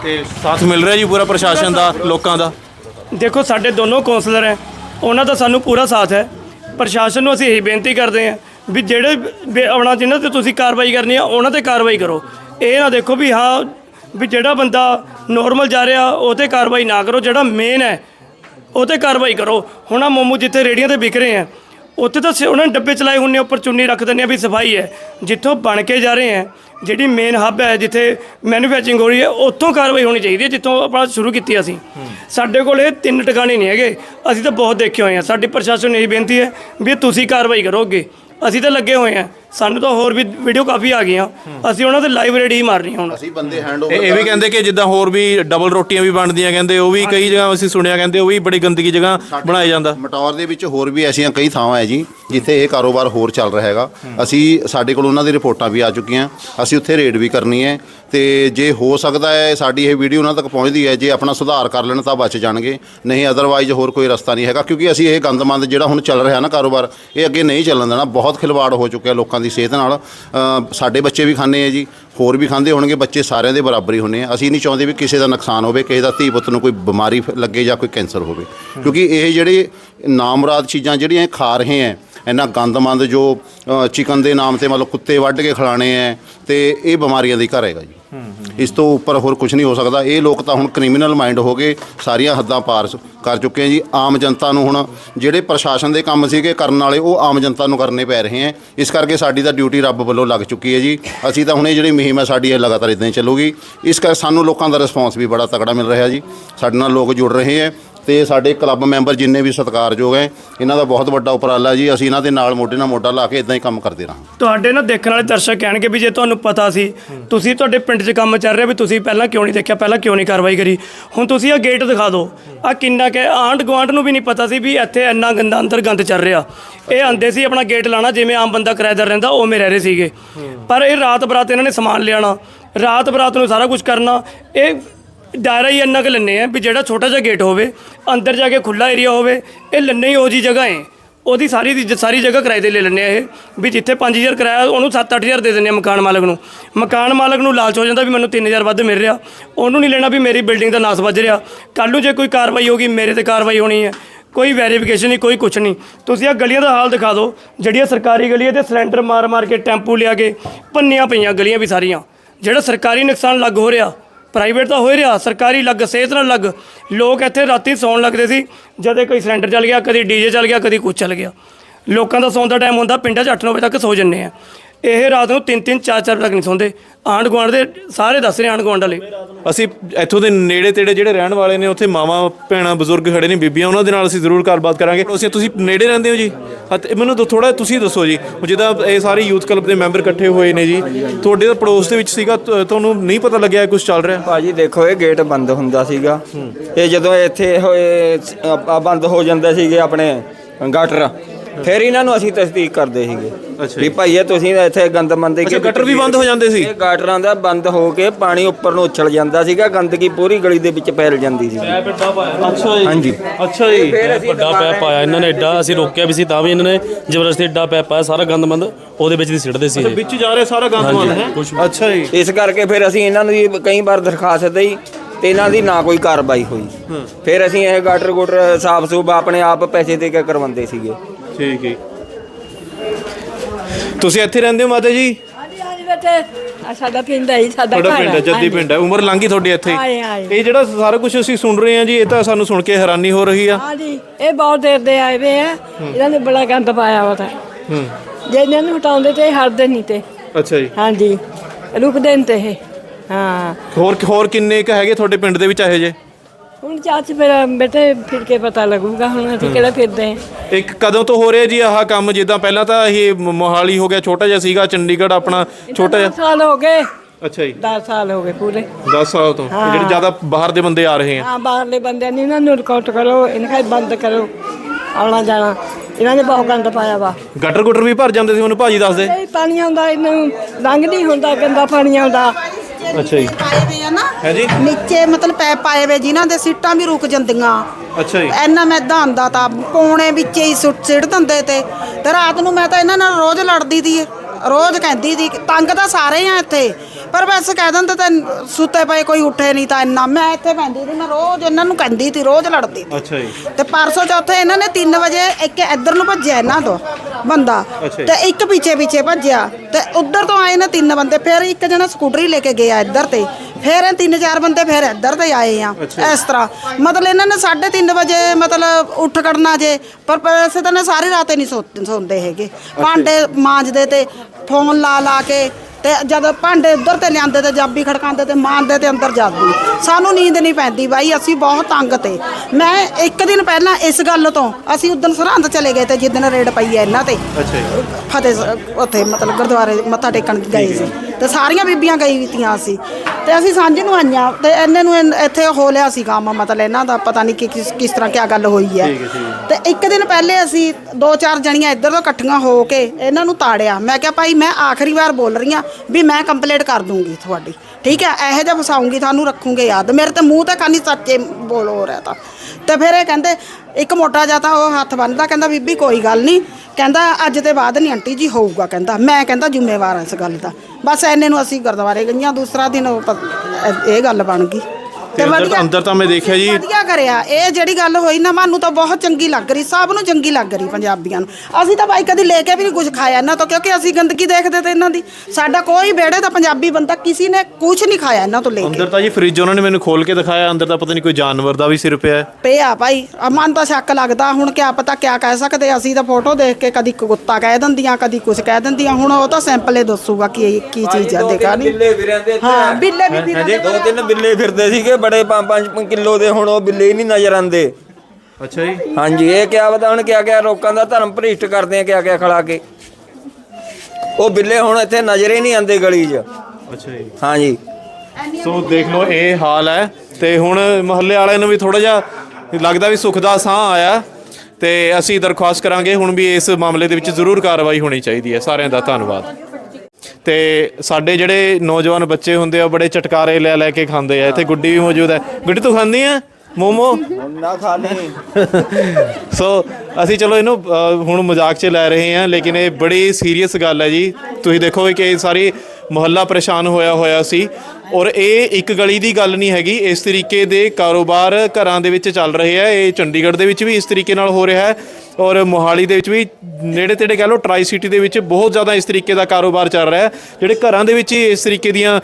Speaker 5: ਤੇ ਸਾਥ ਮਿਲ ਰਿਹਾ ਜੀ ਪੂਰਾ ਪ੍ਰਸ਼ਾਸਨ ਦਾ ਲੋਕਾਂ ਦਾ?
Speaker 2: ਦੇਖੋ ਸਾਡੇ ਦੋਨੋਂ ਕਾਉਂਸਲਰ ਹੈ ਉਹਨਾਂ ਦਾ ਸਾਨੂੰ ਪੂਰਾ ਸਾਥ ਹੈ। ਪ੍ਰਸ਼ਾਸਨ ਨੂੰ ਅਸੀਂ ਇਹੀ ਬੇਨਤੀ ਕਰਦੇ ਹਾਂ ਵੀ ਜਿਹੜੇ ਬੇ- ਆਉਣਾ ਜਿਨ੍ਹਾਂ ਤੇ ਤੁਸੀਂ ਕਾਰਵਾਈ ਕਰਨੀ ਆ ਉਹਨਾਂ ਤੇ ਕਾਰਵਾਈ ਕਰੋ। ਇਹ ਨਾ ਦੇਖੋ ਵੀ ਹਾਂ ਵੀ ਜਿਹੜਾ ਬੰਦਾ ਨੋਰਮਲ ਜਾ ਰਿਹਾ ਉਹ ਤੇ ਕਾਰਵਾਈ ਨਾ ਕਰੋ। ਜਿਹੜਾ ਮੇਨ ਹੈ ਉਹ ਤੇ ਕਾਰਵਾਈ ਕਰੋ। ਹੁਣ ਆ ਮੋਮੋ ਜਿੱਥੇ ਰੇੜੀਆਂ ਤੇ ਵਿਕ ਰਹੇ ਆ ਉੱਥੇ ਤਾਂ ਸ- ਉਹਨਾਂ ਨੇ ਡੱਬੇ ਚਲਾਏ ਹੁੰਦੇ ਆ, ਉੱਪਰ ਚੁੰਨੀ ਰੱਖ ਦਿੰਦੇ ਆ ਵੀ ਸਫ਼ਾਈ ਹੈ। ਜਿੱਥੋਂ ਬਣ ਕੇ ਜਾ ਰਹੇ ਆ ਜਿਹੜੀ ਮੇਨ ਹੱਬ ਹੈ ਜਿੱਥੇ ਮੈਨੂਫੈਕਚਰਿੰਗ ਹੋ ਰਹੀ ਹੈ, ਉੱਥੋਂ ਕਾਰਵਾਈ ਹੋਣੀ ਚਾਹੀਦੀ ਹੈ, ਜਿੱਥੋਂ ਆਪਣਾ ਸ਼ੁਰੂ ਕੀਤੀ ਅਸੀਂ। ਸਾਡੇ ਕੋਲ ਇਹ ਤਿੰਨ ਟਿਕਾਣੇ ਨਹੀਂ ਹੈਗੇ। ਅਸੀਂ ਤਾਂ ਬਹੁਤ ਦੇਖੇ ਹੋਏ ਆ ਸਾਡੀ ਪ੍ਰਸ਼ਾਸਨ ਨੂੰ ਇਹੀ ਬੇਨਤੀ ਹੈ ਵੀ ਤੁਸੀਂ ਕਾਰਵਾਈ ਕਰੋਗੇ। ਅਸੀਂ ਤਾਂ ਲੱਗੇ ਹੋਏ ਆ ਸਾਨੂੰ ਤਾਂ ਹੋਰ ਵੀ ਵੀਡੀਓ ਕਾਫੀ ਆ ਗਈਆਂ। ਅਸੀਂ ਉਹਨਾਂ ਤੇ ਲਾਈਵ ਰੇਡੀ ਹੀ ਮਾਰਨੀ ਹੁਣ।
Speaker 1: ਅਸੀਂ ਬੰਦੇ ਹੈਂਡ
Speaker 5: ਇਹ ਇਹ ਵੀ ਕਹਿੰਦੇ ਕਿ ਜਿੱਦਾਂ ਹੋਰ ਵੀ ਡਬਲ ਰੋਟੀਆਂ ਵੀ ਬਣਦੀਆਂ ਕਹਿੰਦੇ ਉਹ ਵੀ ਕਈ ਜਗ੍ਹਾ ਅਸੀਂ ਸੁਣਿਆ ਕਹਿੰਦੇ ਉਹ ਵੀ ਬੜੀ ਗੰਦਗੀ ਜਗ੍ਹਾ ਬਣਾਇਆ ਜਾਂਦਾ।
Speaker 1: ਮਟੌਰ ਦੇ ਵਿੱਚ ਹੋਰ ਵੀ ਐਸੀਆਂ ਕਈ ਥਾਵਾਂ ਹੈ ਜੀ ਜਿੱਥੇ ਇਹ ਕਾਰੋਬਾਰ ਹੋਰ ਚੱਲ ਰਿਹਾ ਹੈਗਾ। ਅਸੀਂ ਸਾਡੇ ਕੋਲ ਉਹਨਾਂ ਦੀ ਰਿਪੋਰਟਾਂ ਵੀ ਆ ਚੁੱਕੀਆਂ। ਅਸੀਂ ਉੱਥੇ ਰੇਡ ਵੀ ਕਰਨੀ ਹੈ ਤੇ ਜੇ ਹੋ ਸਕਦਾ ਹੈ ਸਾਡੀ ਇਹ ਵੀਡੀਓ ਉਹਨਾਂ ਤੱਕ ਪਹੁੰਚਦੀ ਹੈ ਜੇ ਆਪਣਾ ਸੁਧਾਰ ਕਰ ਲੈਣ ਤਾਂ ਬਚ ਜਾਣਗੇ। ਨਹੀਂ ਅਦਰਵਾਈਜ਼ ਹੋਰ ਕੋਈ ਰਸਤਾ ਨਹੀਂ ਹੈਗਾ ਕਿਉਂਕਿ ਅਸੀਂ ਇਹ ਗੰਦਮੰਦ ਜਿਹੜਾ ਹੁਣ ਚੱਲ ਰਿਹਾ ਨਾ ਕਾਰੋਬਾਰ ਇਹ ਅੱਗੇ ਨਹੀਂ ਚੱਲਣ ਦੇਣਾ। ਬਹੁਤ ਖਿਲਵਾੜ ਹੋ ਚੁੱਕਿਆ ਲੋਕਾਂ ਦੀ ਸਿਹਤ ਨਾਲ ਅ, ਸਾਡੇ ਬੱਚੇ ਵੀ ਖਾਂਦੇ ਆ ਜੀ ਹੋਰ ਵੀ ਖਾਂਦੇ ਹੋਣਗੇ ਬੱਚੇ ਸਾਰਿਆਂ ਦੇ ਬਰਾਬਰ ਹੀ ਹੁੰਦੇ ਆ। ਅਸੀਂ ਨਹੀਂ ਚਾਹੁੰਦੇ ਵੀ ਕਿਸੇ ਦਾ ਨੁਕਸਾਨ ਹੋਵੇ ਕਿਸੇ ਦਾ ਧੀ ਪੁੱਤ ਨੂੰ ਕੋਈ ਬਿਮਾਰੀ ਫ- ਲੱਗੇ ਜਾਂ ਕੋਈ ਕੈਂਸਰ ਹੋਵੇ। ਕਿਉਂਕਿ ਇਹ ਜਿਹੜੇ ਨਾਮਰਾਦ ਚੀਜ਼ਾਂ ਜਿਹੜੀਆਂ ਇਹ ਖਾ ਰਹੇ ਹੈ ਇੰਨਾ ਗੰਦਮੰਦ ਜੋ ਚਿਕਨ ਦੇ ਨਾਮ ਤੇ ਮਤਲਬ ਕੁੱਤੇ ਵੱਢ ਕੇ ਖਿਲਾਣੇ ਹੈ ਤੇ ਇਹ ਬਿਮਾਰੀਆਂ ਦੇ ਘਰ ਹੈਗਾ ਜੀ। ਇਸ ਤੋਂ ਉੱਪਰ ਹੋਰ ਕੁਝ ਨਹੀਂ ਹੋ ਸਕਦਾ। ਇਹ ਲੋਕ ਤਾਂ ਹੁਣ ਕ੍ਰਿਮੀਨਲ ਮਾਈਂਡ ਹੋ ਗਏ, ਸਾਰੀਆਂ ਹੱਦਾਂ ਪਾਰ ਕਰ ਚੁੱਕੇ ਆ ਜੀ। ਆਮ ਜਨਤਾ ਨੂੰ ਹੁਣ ਜਿਹੜੇ ਪ੍ਰਸ਼ਾਸਨ ਦੇ ਕੰਮ ਸੀਗੇ ਕਰਨ ਵਾਲੇ, ਉਹ ਆਮ ਜਨਤਾ ਨੂੰ ਕਰਨੇ ਪੈ ਰਹੇ ਹੈ ਇਸ ਕਰਕੇ ਸਾਡੀ ਤਾਂ ਡਿਊਟੀ ਰੱਬ ਵੱਲੋਂ ਲੱਗ ਚੁੱਕੀ ਹੈ ਜੀ। ਅਸੀਂ ਤਾਂ ਹੁਣ ਇਹ ਜਿਹੜੀ ਮੁਹਿੰਮ ਹੈ ਸਾਡੀ ਇਹ ਲਗਾਤਾਰ ਇਦਾਂ ਹੀ ਚੱਲੂਗੀ। ਇਸ ਕਰਕੇ ਸਾਨੂੰ ਲੋਕਾਂ ਦਾ ਰਿਸਪੌਂਸ ਵੀ ਬੜਾ ਤਕੜਾ ਮਿਲ ਰਿਹਾ ਜੀ। ਸਾਡੇ ਨਾਲ ਲੋਕ ਜੁੜ ਰਹੇ ਹੈ ਤੇ ਸਾਡੇ ਕਲੱਬ ਮੈਂਬਰ ਜਿੰਨੇ ਵੀ ਸਤਿਕਾਰਯੋਗ ਹੈ, ਇਹਨਾਂ ਦਾ ਬਹੁਤ ਵੱਡਾ ਉਪਰਾਲਾ ਜੀ, ਅਸੀਂ ਇਹਨਾਂ ਦੇ ਨਾਲ ਮੋਢੇ ਨਾਲ ਮੋਢਾ ਲਾ ਕੇ ਇਦਾਂ ਹੀ ਕੰਮ ਕਰਦੇ ਰਹਾਂ
Speaker 2: ਤੁਹਾਡੇ ਨਾਲ ਦੇਖਣ ਵਾਲੇ ਦਰਸ਼ਕ ਕਹਿਣਗੇ ਵੀ ਜੇ ਤੁਹਾਨੂੰ ਪਤਾ ਸੀ, ਤੁਸੀਂ ਤੁਹਾਡੇ ਪਿੰਡ 'ਚ ਕੰਮ ਚੱਲ ਰਿਹਾ ਵੀ ਤੁਸੀਂ ਪਹਿਲਾਂ ਕਿਉਂ ਨਹੀਂ ਦੇਖਿਆ, ਪਹਿਲਾਂ ਕਿਉਂ ਨਹੀਂ ਕਾਰਵਾਈ ਕਰੀ? ਹੁਣ ਤੁਸੀਂ ਆ ਗੇਟ ਦਿਖਾ ਦਿਓ। ਆ ਕਿੰਨਾ ਕਿ ਆਂਢ ਗੁਆਂਢ ਨੂੰ ਵੀ ਨਹੀਂ ਪਤਾ ਸੀ ਵੀ ਇੱਥੇ ਇੰਨਾ ਗੰਦਾ ਅੰਦਰ ਗੰਦ ਚੱਲ ਰਿਹਾ। ਇਹ ਆਂਦੇ ਸੀ ਆਪਣਾ ਗੇਟ ਲਾਣਾ ਜਿਵੇਂ ਆਮ ਬੰਦਾ ਕਿਰਾਏਦਾਰ ਰਹਿੰਦਾ, ਉਵੇਂ ਰਹਿ ਰਹੇ ਸੀਗੇ। ਪਰ ਇਹ ਰਾਤ ਬਰਾਤ ਇਹਨਾਂ ਨੇ ਸਮਾਨ ਲਿਆਣਾ ਰਾਤ ਬਰਾਤ ਨੂੰ ਸਾਰਾ ਕੁਝ ਕਰਨਾ, ਇਹ ਦਾਇਰਾ ਹੀ ਇੰਨਾ ਕੁ ਲੰਨੇ ਆ ਵੀ ਜਿਹੜਾ ਛੋਟਾ ਜਿਹਾ ਗੇਟ ਹੋਵੇ, ਅੰਦਰ ਜਾ ਕੇ ਖੁੱਲਾ ਏਰੀਆ ਹੋਵੇ, ਇਹ ਲੰਨੇ ਹੀ ਉਹ ਜੀ ਜਗ੍ਹਾ ਹੈ। ਉਹਦੀ ਸਾਰੀ ਦੀ ਸਾਰੀ ਜਗ੍ਹਾ ਕਿਰਾਏ ਤੇ ਲੈ ਲੈਂਦੇ ਆ ਇਹ, ਵੀ ਜਿੱਥੇ 5000 ਕਿਰਾਇਆ, ਉਹਨੂੰ 7-8000 ਦੇ ਦਿੰਦੇ ਆ ਮਕਾਨ ਮਾਲਕ ਨੂੰ। ਮਕਾਨ ਮਾਲਕ ਨੂੰ ਲਾਲਚ ਹੋ ਜਾਂਦਾ ਵੀ ਮੈਨੂੰ 3000 ਵੱਧ ਮਿਲ ਰਿਹਾ। ਉਹਨੂੰ ਨਹੀਂ ਲੈਣਾ ਵੀ ਮੇਰੀ ਬਿਲਡਿੰਗ ਦਾ ਨਾਸ ਵੱਜ ਰਿਹਾ। ਕੱਲ੍ਹ ਨੂੰ ਜੇ ਕੋਈ ਕਾਰਵਾਈ ਹੋਗੀ ਮੇਰੇ ਤੇ ਕਾਰਵਾਈ ਹੋਣੀ ਹੈ। ਕੋਈ ਵੈਰੀਫਿਕੇਸ਼ਨ ਨਹੀਂ, ਕੋਈ ਕੁਛ ਨਹੀਂ। ਤੁਸੀਂ ਆ ਗਲੀਆਂ ਦਾ ਹਾਲ ਦਿਖਾ ਦਿਓ। ਜਿਹੜੀਆਂ ਸਰਕਾਰੀ ਗਲੀਆਂ ਤੇ ਸਿਲੰਡਰ ਮਾਰ ਮਾਰ ਕੇ, ਟੈਂਪੂ ਲਿਆ ਕੇ ਭੰਨੀਆਂ ਪਈਆਂ ਗਲੀਆਂ ਵੀ ਸਾਰੀਆਂ। ਜਿਹੜਾ ਸਰਕਾਰੀ ਨੁਕਸਾਨ ਲੱਗ ਹੋ ਰਿਹਾ ਪ੍ਰਾਈਵੇਟ ਤਾਂ ਹੋ ਹੀ ਰਿਹਾ, ਸਰਕਾਰੀ ਲੱਗ, ਸਿਹਤ ਨਾਲ ਲੱਗ। ਲੋਕ ਇੱਥੇ ਰਾਤੀ ਸੌਣ ਲੱਗਦੇ ਸੀ, ਜਦੇ ਕੋਈ ਸਿਲੰਡਰ ਚੱਲ ਗਿਆ, ਕਦੀ ਡੀਜੇ ਚੱਲ ਗਿਆ, ਕਦੀ ਕੁਛ ਚੱਲ ਗਿਆ। ਲੋਕਾਂ ਦਾ ਸੌਣ ਦਾ ਟਾਈਮ ਹੁੰਦਾ, ਪਿੰਡਾਂ 'ਚ 8-9 ਵਜੇ ਤੱਕ ਸੌ ਜੰਨੇ ਆ। ਇਹ ਰਾਤ ਨੂੰ 3-3 4-4 ਵਜੇ ਤੱਕ ਨਹੀਂ ਸੌਂਦੇ। ਆਂਢ ਗੁਆਂਢ ਦੇ ਸਾਰੇ ਦੱਸ ਰਹੇ ਆਂਢ ਗੁਆਂਢ ਵਾਲੇ।
Speaker 5: ਅਸੀਂ ਇੱਥੋਂ ਦੇ ਨੇੜੇ ਤੇੜੇ ਜਿਹੜੇ ਰਹਿਣ ਵਾਲੇ ਨੇ ਉੱਥੇ ਮਾਵਾਂ ਭੈਣਾਂ ਬਜ਼ੁਰਗ ਖੜੇ ਨੇ ਬੀਬੀਆਂ ਉਹਨਾਂ ਦੇ ਨਾਲ ਅਸੀਂ ਜ਼ਰੂਰ ਗੱਲਬਾਤ ਕਰਾਂਗੇ। ਅਸੀਂ ਤੁਸੀਂ ਨੇੜੇ ਰਹਿੰਦੇ ਹੋ ਜੀ? ਮੈਨੂੰ ਥੋੜਾ ਤੁਸੀਂ ਦੱਸੋ ਜੀ। ਉਹ ਜਿੱਦਾਂ ਇਹ ਸਾਰੇ ਯੂਥ ਕਲੱਬ ਦੇ ਮੈਂਬਰ ਇਕੱਠੇ ਹੋਏ ਨੇ ਜੀ ਤੁਹਾਡੇ ਦਾ ਪੜੋਸ ਦੇ ਵਿੱਚ ਸੀਗਾ ਤੁਹਾਨੂੰ ਨਹੀਂ ਪਤਾ ਲੱਗਿਆ ਕੁਝ ਚੱਲ ਰਿਹਾ?
Speaker 3: ਭਾਜੀ ਦੇਖੋ ਇਹ ਗੇਟ ਬੰਦ ਹੁੰਦਾ ਸੀਗਾ। ਇਹ ਜਦੋਂ ਇੱਥੇ ਹੋਏ ਬੰਦ ਹੋ ਜਾਂਦੇ ਸੀਗੇ ਆਪਣੇ ਗਟਰ। ਫਿਰ ਇਹਨਾਂ ਨੂੰ ਅਸੀਂ ਤਸਦੀਕ ਕਰਦੇ ਸੀਗੇ।
Speaker 5: ਅੱਛਾ
Speaker 3: ਵੀ ਭਾਈ ਇਹ ਤੁਸੀਂ ਇੱਥੇ ਗੰਦ ਮੰਦੇ
Speaker 5: ਅੱਛਾ, ਗਟਰ ਵੀ ਬੰਦ ਹੋ ਜਾਂਦੇ ਸੀ?
Speaker 3: ਇਹ ਗਟਰਾਂ ਦਾ ਬੰਦ ਹੋ ਕੇ ਪਾਣੀ ਉੱਪਰ ਨੂੰ ਉਛਲ ਜਾਂਦਾ ਸੀਗਾ ਗੰਦਗੀ ਪੂਰੀ ਗਲੀ ਦੇ ਵਿੱਚ ਫੈਲ ਜਾਂਦੀ ਸੀ।
Speaker 5: ਅੱਛਾ ਜੀ।
Speaker 3: ਹਾਂਜੀ।
Speaker 5: ਅੱਛਾ ਜੀ।
Speaker 8: ਵੱਡਾ ਪੈਪ ਪਾਇਆ ਇਹਨਾਂ ਨੇ ਐਡਾ ਅਸੀਂ ਰੋਕਿਆ ਵੀ ਸੀ ਤਾਂ ਵੀ ਇਹਨਾਂ ਨੇ ਜ਼ਬਰਦਸਤੀ ਐਡਾ ਪੈਪ ਪਾਇਆ ਸਾਰਾ ਗੰਦਮੰਦ ਉਹਦੇ ਵਿੱਚ ਦੀ ਸਿੱਟਦੇ ਸੀ ਇਹ।
Speaker 5: ਵਿੱਚ ਜਾ ਰਿਹਾ ਸਾਰਾ ਗੰਦ ਮੰਦ ਹੈ? ਅੱਛਾ ਜੀ।
Speaker 3: ਇਸ ਕਰਕੇ ਫਿਰ ਅਸੀਂ ਇਹਨਾਂ ਨੂੰ ਵੀ ਕਈ ਵਾਰ ਦਰਖਾਸਤ ਦੇਈ ਤੇ ਇਹਨਾਂ ਦੀ ਨਾ ਕੋਈ ਕਾਰਵਾਈ ਹੋਈ। ਫਿਰ ਅਸੀਂ ਇਹ ਗਟਰ ਗੁਟਰ ਸਾਫ਼ ਸੂਫ ਆਪਣੇ ਆਪ ਪੈਸੇ ਦੇ ਕੇ ਕਰਵਾਉਂਦੇ ਸੀਗੇ।
Speaker 5: ਠੀਕ ਹੈ ਤੁਸੀਂ ਇੱਥੇ ਰਹਿੰਦੇ ਹੋ ਮਾਤਾ ਜੀ?
Speaker 6: ਹਾਂਜੀ ਹਾਂਜੀ ਬੇਟੇ। ਆ ਸਾਡਾ ਪਿੰਡ ਹੈ ਜੀ, ਸਾਡਾ
Speaker 5: ਤੁਹਾਡਾ
Speaker 6: ਘਰ
Speaker 5: ਪਿੰਡ ਹੈ ਜੱਦੀ। ਪਿੰਡ ਹੈ। ਉਮਰ ਲੰਘੀ ਤੁਹਾਡੀ ਇੱਥੇ।
Speaker 6: ਆਏ, ਆਏ।
Speaker 5: ਇਹ ਜਿਹੜਾ ਸਾਰਾ ਕੁਝ ਅਸੀਂ ਸੁਣ ਰਹੇ ਹਾਂ ਜੀ ਇਹ ਤਾਂ ਸਾਨੂੰ ਸੁਣ ਕੇ ਹੈਰਾਨੀ ਹੋ ਰਹੀ ਆ।
Speaker 6: ਹਾਂਜੀ ਇਹ ਬਹੁਤ ਦੇਰ ਦੇ ਆਏ ਵੇ ਆ। ਇਹਨਾਂ ਨੇ ਬੜਾ ਗੰਦ ਪਾਇਆ ਵਾ ਤਾਂ।
Speaker 5: ਹੂੰ।
Speaker 6: ਜੇ ਇਹਨਾਂ ਨੂੰ ਹਟਾਉਂਦੇ ਤੇ ਇਹ ਹਟਦੇ ਨਹੀਂ ਤੇ।
Speaker 5: ਅੱਛਾ ਜੀ।
Speaker 6: ਹਾਂਜੀ। ਰੁਕਦੇ ਨਹੀਂ ਤੇ ਇਹ। ਹਾਂ।
Speaker 5: ਹੋਰ ਹੋਰ ਕਿੰਨੇ ਕ ਹੈਗੇ ਤੁਹਾਡੇ ਪਿੰਡ ਦੇ ਵਿੱਚ ਇਹੋ ਜੇ
Speaker 6: ਹੁਣ ਚਾਚ ਮੇਰਾ ਬੇਟੇ ਫਿਰ ਕੇ ਪਤਾ ਲੱਗੂਗਾ ਹੁਣ ਅਸੀਂ ਕਿਹੜਾ ਫਿਰਦੇ ਆ
Speaker 5: ਇੱਕ ਕਦੋਂ ਤੋਂ ਹੋ ਰਿਹਾ ਜੀ ਆਹ ਕੰਮ? ਜਿੱਦਾਂ ਪਹਿਲਾਂ ਤਾਂ ਇਹ ਮ- ਮੋਹਾਲੀ ਹੋ ਗਿਆ ਛੋਟਾ ਜਿਹਾ ਸੀਗਾ ਚੰਡੀਗੜ੍ਹ ਆਪਣਾ ਛੋਟਾ ਜਿਹਾ।
Speaker 6: 10 ਸਾਲ ਹੋ ਗਏ।
Speaker 5: ਅੱਛਾ ਜੀ।
Speaker 6: 10 ਸਾਲ ਹੋ ਗਏ ਪੂਰੇ।
Speaker 5: 10 ਸਾਲ ਤੋਂ। ਜਿਹੜੇ ਜ਼ਿਆਦਾ ਬਾਹਰ ਦੇ ਬੰਦੇ ਆ ਰਹੇ ਆ।
Speaker 6: ਹਾਂ ਬਾਹਰਲੇ ਬੰਦਿਆਂ ਨੇ ਇਹਨਾਂ ਨੂੰ ਰਿਕਾਰਡ ਕਰੋ ਇਹਨਾਂ ਦਾ ਬੰਦ ਕਰੋ ਆਉਣਾ ਜਾਣਾ। ਇਹਨਾਂ ਨੇ ਬਹੁਤ ਗੰਦ ਪਾਇਆ ਵਾ।
Speaker 5: ਗਟਰ ਗੁਟਰ ਵੀ ਭਰ ਜਾਂਦੇ ਸੀ ਮੈਨੂੰ ਭਾਜੀ ਦੱਸਦੇ।
Speaker 6: ਇਹ ਪਾਣੀ ਆਉਂਦਾ ਇਹਨਾਂ ਨੂੰ ਲੰਘ ਨਹੀਂ ਹੁੰਦਾ ਗੰਦਾ ਪਾਣੀ ਆਉਂਦਾ।
Speaker 5: ਅੱਛਾ ਜੀ।
Speaker 4: ਪਾਏ ਵੇ ਆ ਨਾ
Speaker 5: ਹੈ ਜੀ?
Speaker 4: ਨੀਚੇ ਮਤਲਬ ਪੈਪ ਪਾਏ ਵੇ ਜਿਨ੍ਹਾਂ ਦੇ ਸੀਟਾਂ ਵੀ ਰੁਕ ਜਾਂਦੀਆਂ।
Speaker 5: ਅੱਛਾ ਜੀ।
Speaker 4: ਇੰਨਾ ਮੈਦਾ ਆਂਦਾ ਤਾਂ ਪੌਣੇ ਵਿੱਚ ਹੀ ਸੁੱਟ ਸਿੱਟ ਦਿੰਦੇ ਤੇ ਤੇ ਰਾਤ ਨੂੰ ਮੈਂ ਤਾਂ ਇਹਨਾਂ ਨਾਲ ਰੋਜ਼ ਲੜਦੀ ਦੀ ਰੋਜ਼ ਕਹਿੰਦੀ ਸੀ ਤੰਗ ਤਾਂ ਸਾਰੇ ਆ ਇੱਥੇ। ਪਰ ਬਸ ਕਹਿ ਦਿੰਦੇ ਤਾਂ ਸੁੱਤੇ ਪਏ ਕੋਈ ਉੱਠੇ ਨਹੀਂ ਤਾਂ ਇੰਨਾ। ਮੈਂ ਇੱਥੇ ਪੈਂਦੀ ਸੀ ਮੈਂ ਰੋਜ਼ ਇਹਨਾਂ ਨੂੰ ਕਹਿੰਦੀ ਸੀ ਰੋਜ਼ ਲੜਦੀ ਸੀ।
Speaker 5: ਅੱਛਾ ਜੀ।
Speaker 4: ਤੇ ਪਰਸੋਂ ਚੌਥੇ ਇਹਨਾਂ ਨੇ 3 ਵਜੇ ਇੱਕ ਇੱਧਰ ਨੂੰ ਭੱਜਿਆ ਇਹਨਾਂ ਤੋਂ ਬੰਦਾ।
Speaker 5: ਅੱਛਾ ਜੀ।
Speaker 4: ਤੇ ਇੱਕ ਪਿੱਛੇ ਪਿੱਛੇ ਭੱਜਿਆ। ਤੇ ਉੱਧਰ ਤੋਂ ਆਏ ਨੇ ਤਿੰਨ ਬੰਦੇ ਫਿਰ ਇੱਕ ਜਣਾ ਸਕੂਟਰੀ ਲੈ ਕੇ ਗਿਆ ਇੱਧਰ ਤੇ। ਫਿਰ ਇਹ ਤਿੰਨ ਚਾਰ ਬੰਦੇ ਫਿਰ ਇੱਧਰ ਤੇ ਆਏ ਆ ਇਸ ਤਰ੍ਹਾਂ। ਮਤਲਬ ਇਹਨਾਂ ਨੇ 3:30 ਵਜੇ ਮਤਲਬ ਉੱਠ ਖੜਨਾ ਜੇ ਪਰ ਪੈਸੇ ਤਾਂ ਨੇ ਸਾਰੀ ਰਾਤ ਹੀ ਨਹੀਂ ਸੌ- ਸੌਂਦੇ ਹੈਗੇ। ਭਾਂਡੇ ਮਾਂਜਦੇ ਤੇ ਫੋਨ ਲਾ ਲਾ ਕੇ ਤੇ ਜਦ ਭਾਂਡੇ ਉੱਧਰ ਤੇ ਲਿਆਂਦੇ ਤੇ ਜਾਬੀ ਖੜਕਾਉਂਦੇ ਤੇ ਮਾਂਜਦੇ ਤੇ ਅੰਦਰ ਜਾਂਦੀ ਸਾਨੂੰ ਨੀਂਦ ਨਹੀਂ ਪੈਂਦੀ ਬਾਈ ਅਸੀਂ ਬਹੁਤ ਤੰਗ ਤੇ। ਮੈਂ ਇੱਕ ਦਿਨ ਪਹਿਲਾਂ ਇਸ ਗੱਲ ਤੋਂ ਅਸੀਂ ਉਦੋਂ ਸਰਹੰਦ ਚਲੇ ਗਏ ਤੇ ਜਿੱਦਣ ਰੇਡ ਪਈ ਹੈ ਇਹਨਾਂ ਤੇ।
Speaker 5: ਅੱਛਾ ਜੀ।
Speaker 4: ਫਤਿਹ ਸ- ਉੱਥੇ ਮਤਲਬ ਗੁਰਦੁਆਰੇ ਮੱਥਾ ਟੇਕਣ ਗਏ ਸੀ। ਤੇ ਸਾਰੀਆਂ ਬੀਬੀਆਂ ਗਈ ਵੀਤੀਆਂ ਸੀ। ਤੇ ਅਸੀਂ ਸਾਂਝ ਨੂੰ ਆਈਆਂ ਤੇ ਇਹਨੇ ਨੂੰ ਇਨ- ਇੱਥੇ ਹੋ ਲਿਆ ਸੀ ਕੰਮ ਮਤਲਬ ਇਹਨਾਂ ਦਾ ਪਤਾ ਨਹੀਂ ਕਿ ਕਿਸ ਕਿਸ ਤਰ੍ਹਾਂ ਕੀ ਗੱਲ ਹੋਈ ਹੈ। ਤੇ ਇੱਕ ਦਿਨ ਪਹਿਲੇ ਅਸੀਂ ਦੋ ਚਾਰ ਜਣੀਆਂ ਇੱਧਰ ਤੋਂ ਇਕੱਠੀਆਂ ਹੋ ਕੇ ਇਹਨਾਂ ਨੂੰ ਤਾੜਿਆ। ਮੈਂ ਕਿਹਾ ਭਾਈ ਮੈਂ ਆਖਰੀ ਵਾਰ ਬੋਲ ਰਹੀ ਹਾਂ ਵੀ ਮੈਂ ਕੰਪਲੇਂਟ ਕਰ ਦੂੰਗੀ ਤੁਹਾਡੀ। ਠੀਕ ਹੈ ਇਹੋ ਜਿਹਾ ਫਸਾਉਂਗੀ ਤੁਹਾਨੂੰ ਰੱਖੂਗੇ ਯਾਦ। ਮੇਰੇ ਤੇ ਮੂੰਹ ਤੇ ਕਾਨੀ ਸੱਚੇ ਬੋਲ ਹੋ ਰਿਹਾ ਤਾਂ। ਤੇ ਫਿਰ ਇਹ ਕਹਿੰਦੇ, ਇੱਕ ਮੋਟਾ ਜਿਹਾ ਤਾਂ ਉਹ ਹੱਥ ਬੰਨਦਾ, ਕਹਿੰਦਾ, ਬੀਬੀ, ਕੋਈ ਗੱਲ ਨਹੀਂ। ਕਹਿੰਦਾ, ਅੱਜ ਤੇ ਬਾਅਦ ਨਹੀਂ ਆਂਟੀ ਜੀ ਹੋਊਗਾ। ਕਹਿੰਦਾ, ਮੈਂ ਕਹਿੰਦਾ, ਜ਼ਿੰਮੇਵਾਰ ਹਾਂ ਇਸ ਗੱਲ ਦਾ। ਬਸ ਐਨੇ ਨੂੰ ਅਸੀਂ ਗੁਰਦੁਆਰੇ ਗਈਆਂ, ਦੂਸਰਾ ਦਿਨ ਉਹ ਪ- ਇਹ- ਇਹ ਗੱਲ ਬਣ ਗਈ।
Speaker 5: ਤੇ ਅੰਦਰ ਅੰਦਰ ਤਾਂ ਮੈਂ ਦੇਖਿਆ ਜੀ।
Speaker 4: ਵਧੀਆ ਕਰਿਆ। ਇਹ ਜਿਹੜੀ ਗੱਲ ਹੋਈ ਨਾ ਮੈਨੂੰ ਤਾਂ ਬਹੁਤ ਚੰਗੀ ਲੱਗ ਰਹੀ ਸਭ ਨੂੰ ਚੰਗੀ ਲੱਗ ਰਹੀ ਪੰਜਾਬੀਆਂ ਨੂੰ। ਅਸੀਂ ਤਾਂ ਭਾਈ ਕਦੀ ਲੈ ਕੇ ਵੀ ਨਹੀਂ ਕੁਝ ਖਾਇਆ ਇਹਨਾਂ ਤੋਂ ਕਿਉਂਕਿ ਅਸੀਂ ਗੰਦਗੀ ਦੇਖਦੇ ਤੇ ਇਹਨਾਂ ਦੀ। ਸਾਡਾ ਕੋਈ ਬੇੜੇ ਦਾ ਪੰਜਾਬੀ ਬੰਦਾ ਕਿਸੇ ਨੇ ਕੁਝ ਨਹੀਂ ਖਾਇਆ ਇਹਨਾਂ ਤੋਂ ਲੈ ਕੇ।
Speaker 5: ਅੰਦਰ ਤਾਂ ਜੀ ਫ੍ਰਿਜ ਉਹਨਾਂ ਨੇ ਮੈਨੂੰ ਖੋਲ ਕੇ ਦਿਖਾਇਆ ਅੰਦਰ ਤਾਂ ਪਤਾ ਨਹੀਂ ਕੋਈ ਜਾਨਵਰ ਦਾ ਵੀ ਸਿਰ ਪਿਆ ਹੈ
Speaker 4: ਪਿਆ ਭਾਈ ਆ ਮਨ ਤਾਂ ਸ਼ੱਕ ਲੱਗਦਾ ਹੁਣ ਕਿਆ ਪਤਾ ਕਿਆ ਕਹਿ ਸਕਦੇ ਅਸੀਂ ਤਾਂ ਫੋਟੋ ਦੇਖ ਕੇ ਕਦੀ ਕੁੱਤਾ ਕਹਿ ਦਿੰਦੀਆਂ ਕਦੀ ਕੁਝ ਕਹਿ ਦਿੰਦੀਆਂ ਹੁਣ ਉਹ ਤਾਂ ਸੈਂਪਲ ਹੀ ਦੱਸੂਗਾ ਕਿ ਇਹ ਕੀ ਚੀਜ਼ ਆ ਦੇਖਾ ਨਹੀਂ
Speaker 3: ਬਿੱਲੇ ਵੀ ਰਹਿੰਦੇ ਇੱਥੇ।
Speaker 4: ਹਾਂ ਬਿੱਲੇ ਵੀ ਫਿਰਦੇ
Speaker 3: ਦੋ ਤਿੰਨ ਬਿੱਲੇ ਫਿਰਦੇ ਸੀਗੇ ਬੜੇ 5-5 ਕਿਲੋ ਦੇ ਹੁਣ ਉਹ ਬਿੱਲੇ ਹੀ ਨਹੀਂ ਨਜ਼ਰ ਆਉਂਦੇ।
Speaker 5: ਅੱਛਾ ਜੀ।
Speaker 3: ਹਾਂਜੀ ਇਹ ਕਿਆ ਪਤਾ ਹੁਣ ਕਿਆ ਕਿਆ ਲੋਕਾਂ ਦਾ ਧਰਮ ਭ੍ਰਿਸ਼ਟ ਕਰਦੇ ਆ ਕਿਆ ਕਿਆ ਖੜਾ ਕੇ। ਉਹ ਬਿੱਲੇ ਹੁਣ ਇੱਥੇ ਨਜ਼ਰ ਹੀ ਨਹੀਂ ਆਉਂਦੇ ਗਲੀ 'ਚ।
Speaker 5: ਅੱਛਾ ਜੀ।
Speaker 3: ਹਾਂਜੀ।
Speaker 5: ਸੋ ਦੇਖ ਲਓ ਇਹ ਹਾਲ ਹੈ। ਤੇ ਹੁਣ ਮਹੱਲੇ ਵਾਲਿਆਂ ਨੂੰ ਵੀ ਥੋੜਾ ਜਿਹਾ ਲੱਗਦਾ ਵੀ ਸੁੱਖ ਦਾ ਸਾਹ ਆਇਆ। ਤੇ ਅਸੀਂ ਦਰਖਾਸਤ ਕਰਾਂਗੇ ਹੁਣ ਵੀ ਇਸ ਮਾਮਲੇ ਦੇ ਵਿੱਚ ਜ਼ਰੂਰ ਕਾਰਵਾਈ ਹੋਣੀ ਚਾਹੀਦੀ ਹੈ। ਸਾਰਿਆਂ ਦਾ ਧੰਨਵਾਦ। ਤੇ ਸਾਡੇ ਜਿਹੜੇ ਨੌਜਵਾਨ ਬੱਚੇ ਹੁੰਦੇ ਆ ਬੜੇ ਚਟਕਾਰੇ ਲੈ ਲੈ ਕੇ ਖਾਂਦੇ ਆ। ਇੱਥੇ ਗੁੱਡੀ ਵੀ ਮੌਜੂਦ ਹੈ। ਗੁੱਡੀ ਤੂੰ ਖਾਂਦੀ ਆ? ਮੋਮੋ?
Speaker 3: ਨਾ ਖਾ ਲਈ
Speaker 5: ਸੋ ਅਸੀਂ ਚਲੋ ਇਹਨੂੰ ਅ, ਹੁਣ ਮਜ਼ਾਕ 'ਚ ਲੈ ਰਹੇ ਹਾਂ ਲੇਕਿਨ ਇਹ ਬੜੀ ਸੀਰੀਅਸ ਗੱਲ ਹੈ ਜੀ। ਤੁਸੀਂ ਦੇਖੋਗੇ ਕਿ ਇਹ ਸਾਰੀ ਮੁਹੱਲਾ ਪਰੇਸ਼ਾਨ ਹੋਇਆ ਹੋਇਆ ਸੀ। ਔਰ ਇਹ ਇੱਕ ਗਲੀ ਦੀ ਗੱਲ ਨਹੀਂ ਹੈਗੀ। ਇਸ ਤਰੀਕੇ ਦੇ ਕਾਰੋਬਾਰ ਘਰਾਂ ਦੇ ਵਿੱਚ ਚੱਲ ਰਹੇ ਆ। ਇਹ ਚੰਡੀਗੜ੍ਹ ਦੇ ਵਿੱਚ ਵੀ ਇਸ ਤਰੀਕੇ ਨਾਲ ਹੋ ਰਿਹਾ ਹੈ। ਔਰ ਮੋਹਾਲੀ ਦੇ ਵਿੱਚ ਵੀ ਨੇੜੇ ਤੇੜੇ ਕਹਿ ਲਓ ਟਰਾਈ ਸਿਟੀ ਦੇ ਵਿੱਚ ਬਹੁਤ ਜ਼ਿਆਦਾ ਇਸ ਤਰੀਕੇ ਦਾ ਕਾਰੋਬਾਰ ਚੱਲ ਰਿਹਾ ਹੈ ਜਿਹੜੇ ਘਰਾਂ ਦੇ ਵਿੱਚ ਹੀ ਇਸ ਤਰੀਕੇ ਦੀਆਂ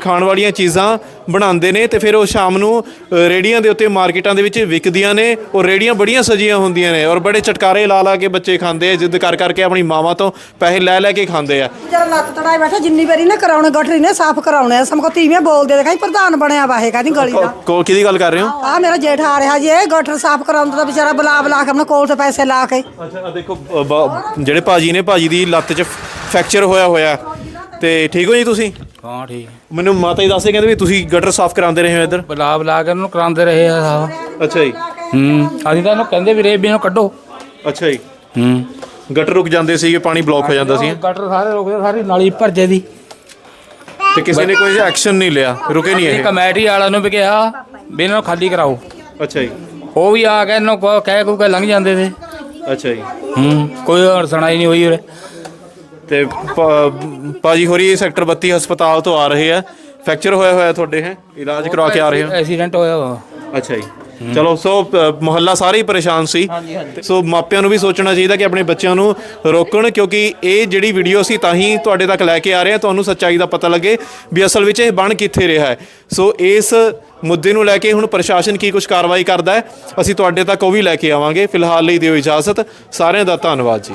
Speaker 5: ਖਾਣ ਵਾਲੀਆਂ ਚੀਜ਼ਾਂ ਬਣਾਉਂਦੇ ਨੇ ਤੇ ਫਿਰ ਉਹ ਸ਼ਾਮ ਨੂੰ ਅ, ਰੇਹੜੀਆਂ ਦੇ ਉੱਤੇ ਮਾਰਕੀਟਾਂ ਦੇ ਵਿੱਚ ਵਿਕਦੀਆਂ ਨੇ ਔਰ ਰੇਹੜੀਆਂ ਬੜੀਆਂ ਸਜੀਆਂ ਹੁੰਦੀਆਂ ਨੇ ਔਰ ਬੜੇ ਚਟਕਾਰੇ ਲਾ ਲਾ ਕੇ ਬੱਚੇ ਖਾਂਦੇ ਆ ਜਿੱਦ ਕਰ ਕਰਕੇ ਆਪਣੀ ਮਾਵਾਂ ਤੋਂ ਪੈਸੇ ਲੈ ਲੈ ਕੇ ਖਾਂਦੇ ਆ।
Speaker 9: ਜਦ ਲੱਤ ਤੜਾਈ ਬੈਠਾ ਜਿੰਨੀ ਵਾਰੀ ਨਾ ਕਰਾਉਣੇ ਗਠਰੀ ਨੇ ਸਾਫ਼ ਕਰਾਉਣੇ ਆ ਸਮਕੋ ਤੀਵੇਂ ਬੋਲਦੇ ਦੇਖਾਈ ਪ੍ਰਧਾਨ ਬਣਿਆ ਵਾਹੇ ਕਹਿੰਦੀ ਗਲੀ ਦਾ।
Speaker 5: ਕੋ ਕਿਹਦੀ ਗੱਲ ਕਰ ਰਹੇ ਹੋ?
Speaker 9: ਆ ਮੇਰਾ ਜੇਠ ਆ ਰਿਹਾ ਜੀ ਇਹ ਗਟਰ ਸਾਫ਼ ਕਰਾਉਂਦਾ ਤਾਂ ਵਿਚਾਰਾ ਬੁਲਾ ਬੁਲਾ ਕੇ ਆਪਣੇ ਕੋਲ ਤੇ ਪੈਸੇ ਲਾ ਕੇ।
Speaker 5: ਅੱਛਾ ਆ ਦੇਖੋ ਅ, ਬ- ਜਿਹੜੇ ਭਾਜੀ ਨੇ ਭਾਜੀ ਦੀ ਲੱਤ 'ਚ ਫ੍ਰੈਕਚਰ ਹੋਇਆ ਹੋਇਆ। ਤੇ ਠੀਕ ਹੋ ਜੀ ਤੁਸੀਂ?
Speaker 10: ਹਾਂ ਠੀਕ।
Speaker 5: ਮੈਨੂੰ ਮਾਤਾ ਜੀ ਦੱਸਦੇ ਕਹਿੰਦੇ ਵੀ ਤੁਸੀਂ ਗਟਰ ਸਾਫ਼ ਕਰਾਉਂਦੇ ਰਹੇ ਹੋ ਇੱਧਰ।
Speaker 10: ਬੁਲਾ ਬੁਲਾ ਕੇ ਉਹਨੂੰ ਕਰਾਉਂਦੇ ਰਹੇ ਆ ਸਾਫ਼
Speaker 5: ਅੱਛਾ ਜੀ।
Speaker 10: ਹੂੰ ਅਸੀਂ ਤਾਂ ਇਹਨੂੰ ਕਹਿੰਦੇ ਵੀ ਰੇਬੀ ਨੂੰ ਕੱਢੋ।
Speaker 5: ਅੱਛਾ ਜੀ।
Speaker 10: ਹੂੰ।
Speaker 5: ਗਟਰ ਰੁਕ ਜਾਂਦੇ ਸੀਗੇ ਪਾਣੀ ਬਲੌਕ ਹੋ ਜਾਂਦਾ ਸੀ।
Speaker 10: ਗਟਰ ਸਾਰੇ ਰੁਕਦੇ ਸਾਰੀ ਨਾਲੀ ਭਰਜੇ ਦੀ।
Speaker 5: ਤੇ ਕਿਸੇ ਨੇ ਕੋਈ ਐਕਸ਼ਨ ਨਹੀਂ ਲਿਆ ਰੁਕੇ ਨਹੀਂ
Speaker 10: ਇਹ
Speaker 5: ਇਹ।
Speaker 10: ਕਮੇਟੀ ਵਾਲਿਆਂ ਨੂੰ ਵੀ ਕਿਹਾ ਵੀ ਇਹਨਾਂ ਨੂੰ ਖਾਲੀ ਕਰਾਓ।
Speaker 5: ਅੱਛਾ ਜੀ।
Speaker 10: ਉਹ ਵੀ ਆ ਕੇ ਇਹਨੂੰ ਕਹੋ- ਕਹਿ ਕੂ ਕੇ ਲੰਘ ਜਾਂਦੇ ਤੇ
Speaker 5: ਅੱਛਾ ਜੀ।
Speaker 10: ਹੂੰ ਕੋਈ ਹੋਰ ਸੁਣਾਈ ਨਹੀਂ ਹੋਈ ਉਰੇ।
Speaker 5: ਤੇ ਪ- ਭਾਜੀ ਹੋਰੀ ਸੈਕਟਰ 32 ਹਸਪਤਾਲ ਤੋਂ ਆ ਰਹੇ ਆ। ਫ੍ਰੈਕਚਰ ਹੋਇਆ ਹੋਇਆ ਤੁਹਾਡੇ ਹੈ? ਇਲਾਜ ਕਰਵਾ ਕੇ ਆ ਰਹੇ ਹੋ
Speaker 10: ਐਕਸੀਡੈਂਟ ਹੋਇਆ ਵਾ।
Speaker 5: ਅੱਛਾ ਜੀ। ਚਲੋ ਸੋ ਮੁਹੱਲਾ ਸਾਰਾ ਹੀ ਪਰੇਸ਼ਾਨ ਸੀ। ਸੋ ਮਾਪਿਆਂ ਨੂੰ ਵੀ ਸੋਚਣਾ ਚਾਹੀਦਾ ਕਿ ਆਪਣੇ ਬੱਚਿਆਂ ਨੂੰ ਰੋਕਣ ਕਿਉਂਕਿ ਇਹ ਜਿਹੜੀ ਵੀਡੀਓ ਸੀ ਤਾਂ ਹੀ ਤੁਹਾਡੇ ਤੱਕ ਲੈ ਕੇ ਆ ਰਹੇ ਹਾਂ। ਤੁਹਾਨੂੰ ਸੱਚਾਈ ਦਾ ਪਤਾ ਲੱਗੇ ਵੀ ਅਸਲ ਵਿੱਚ ਇਹ ਬਣ ਕਿੱਥੇ ਰਿਹਾ ਹੈ। ਸੋ ਇਸ ਮੁੱਦੇ ਨੂੰ ਲੈ ਕੇ ਹੁਣ ਪ੍ਰਸ਼ਾਸਨ ਕੀ ਕੁਝ ਕਾਰਵਾਈ ਕਰਦਾ ਹੈ ਅਸੀਂ ਤੁਹਾਡੇ ਤੱਕ ਉਹ ਵੀ ਲੈ ਕੇ ਆਵਾਂਗੇ। ਫਿਲਹਾਲ ਲਈ ਦਿਓ ਇਜਾਜ਼ਤ। ਸਾਰਿਆਂ ਦਾ ਧੰਨਵਾਦ ਜੀ।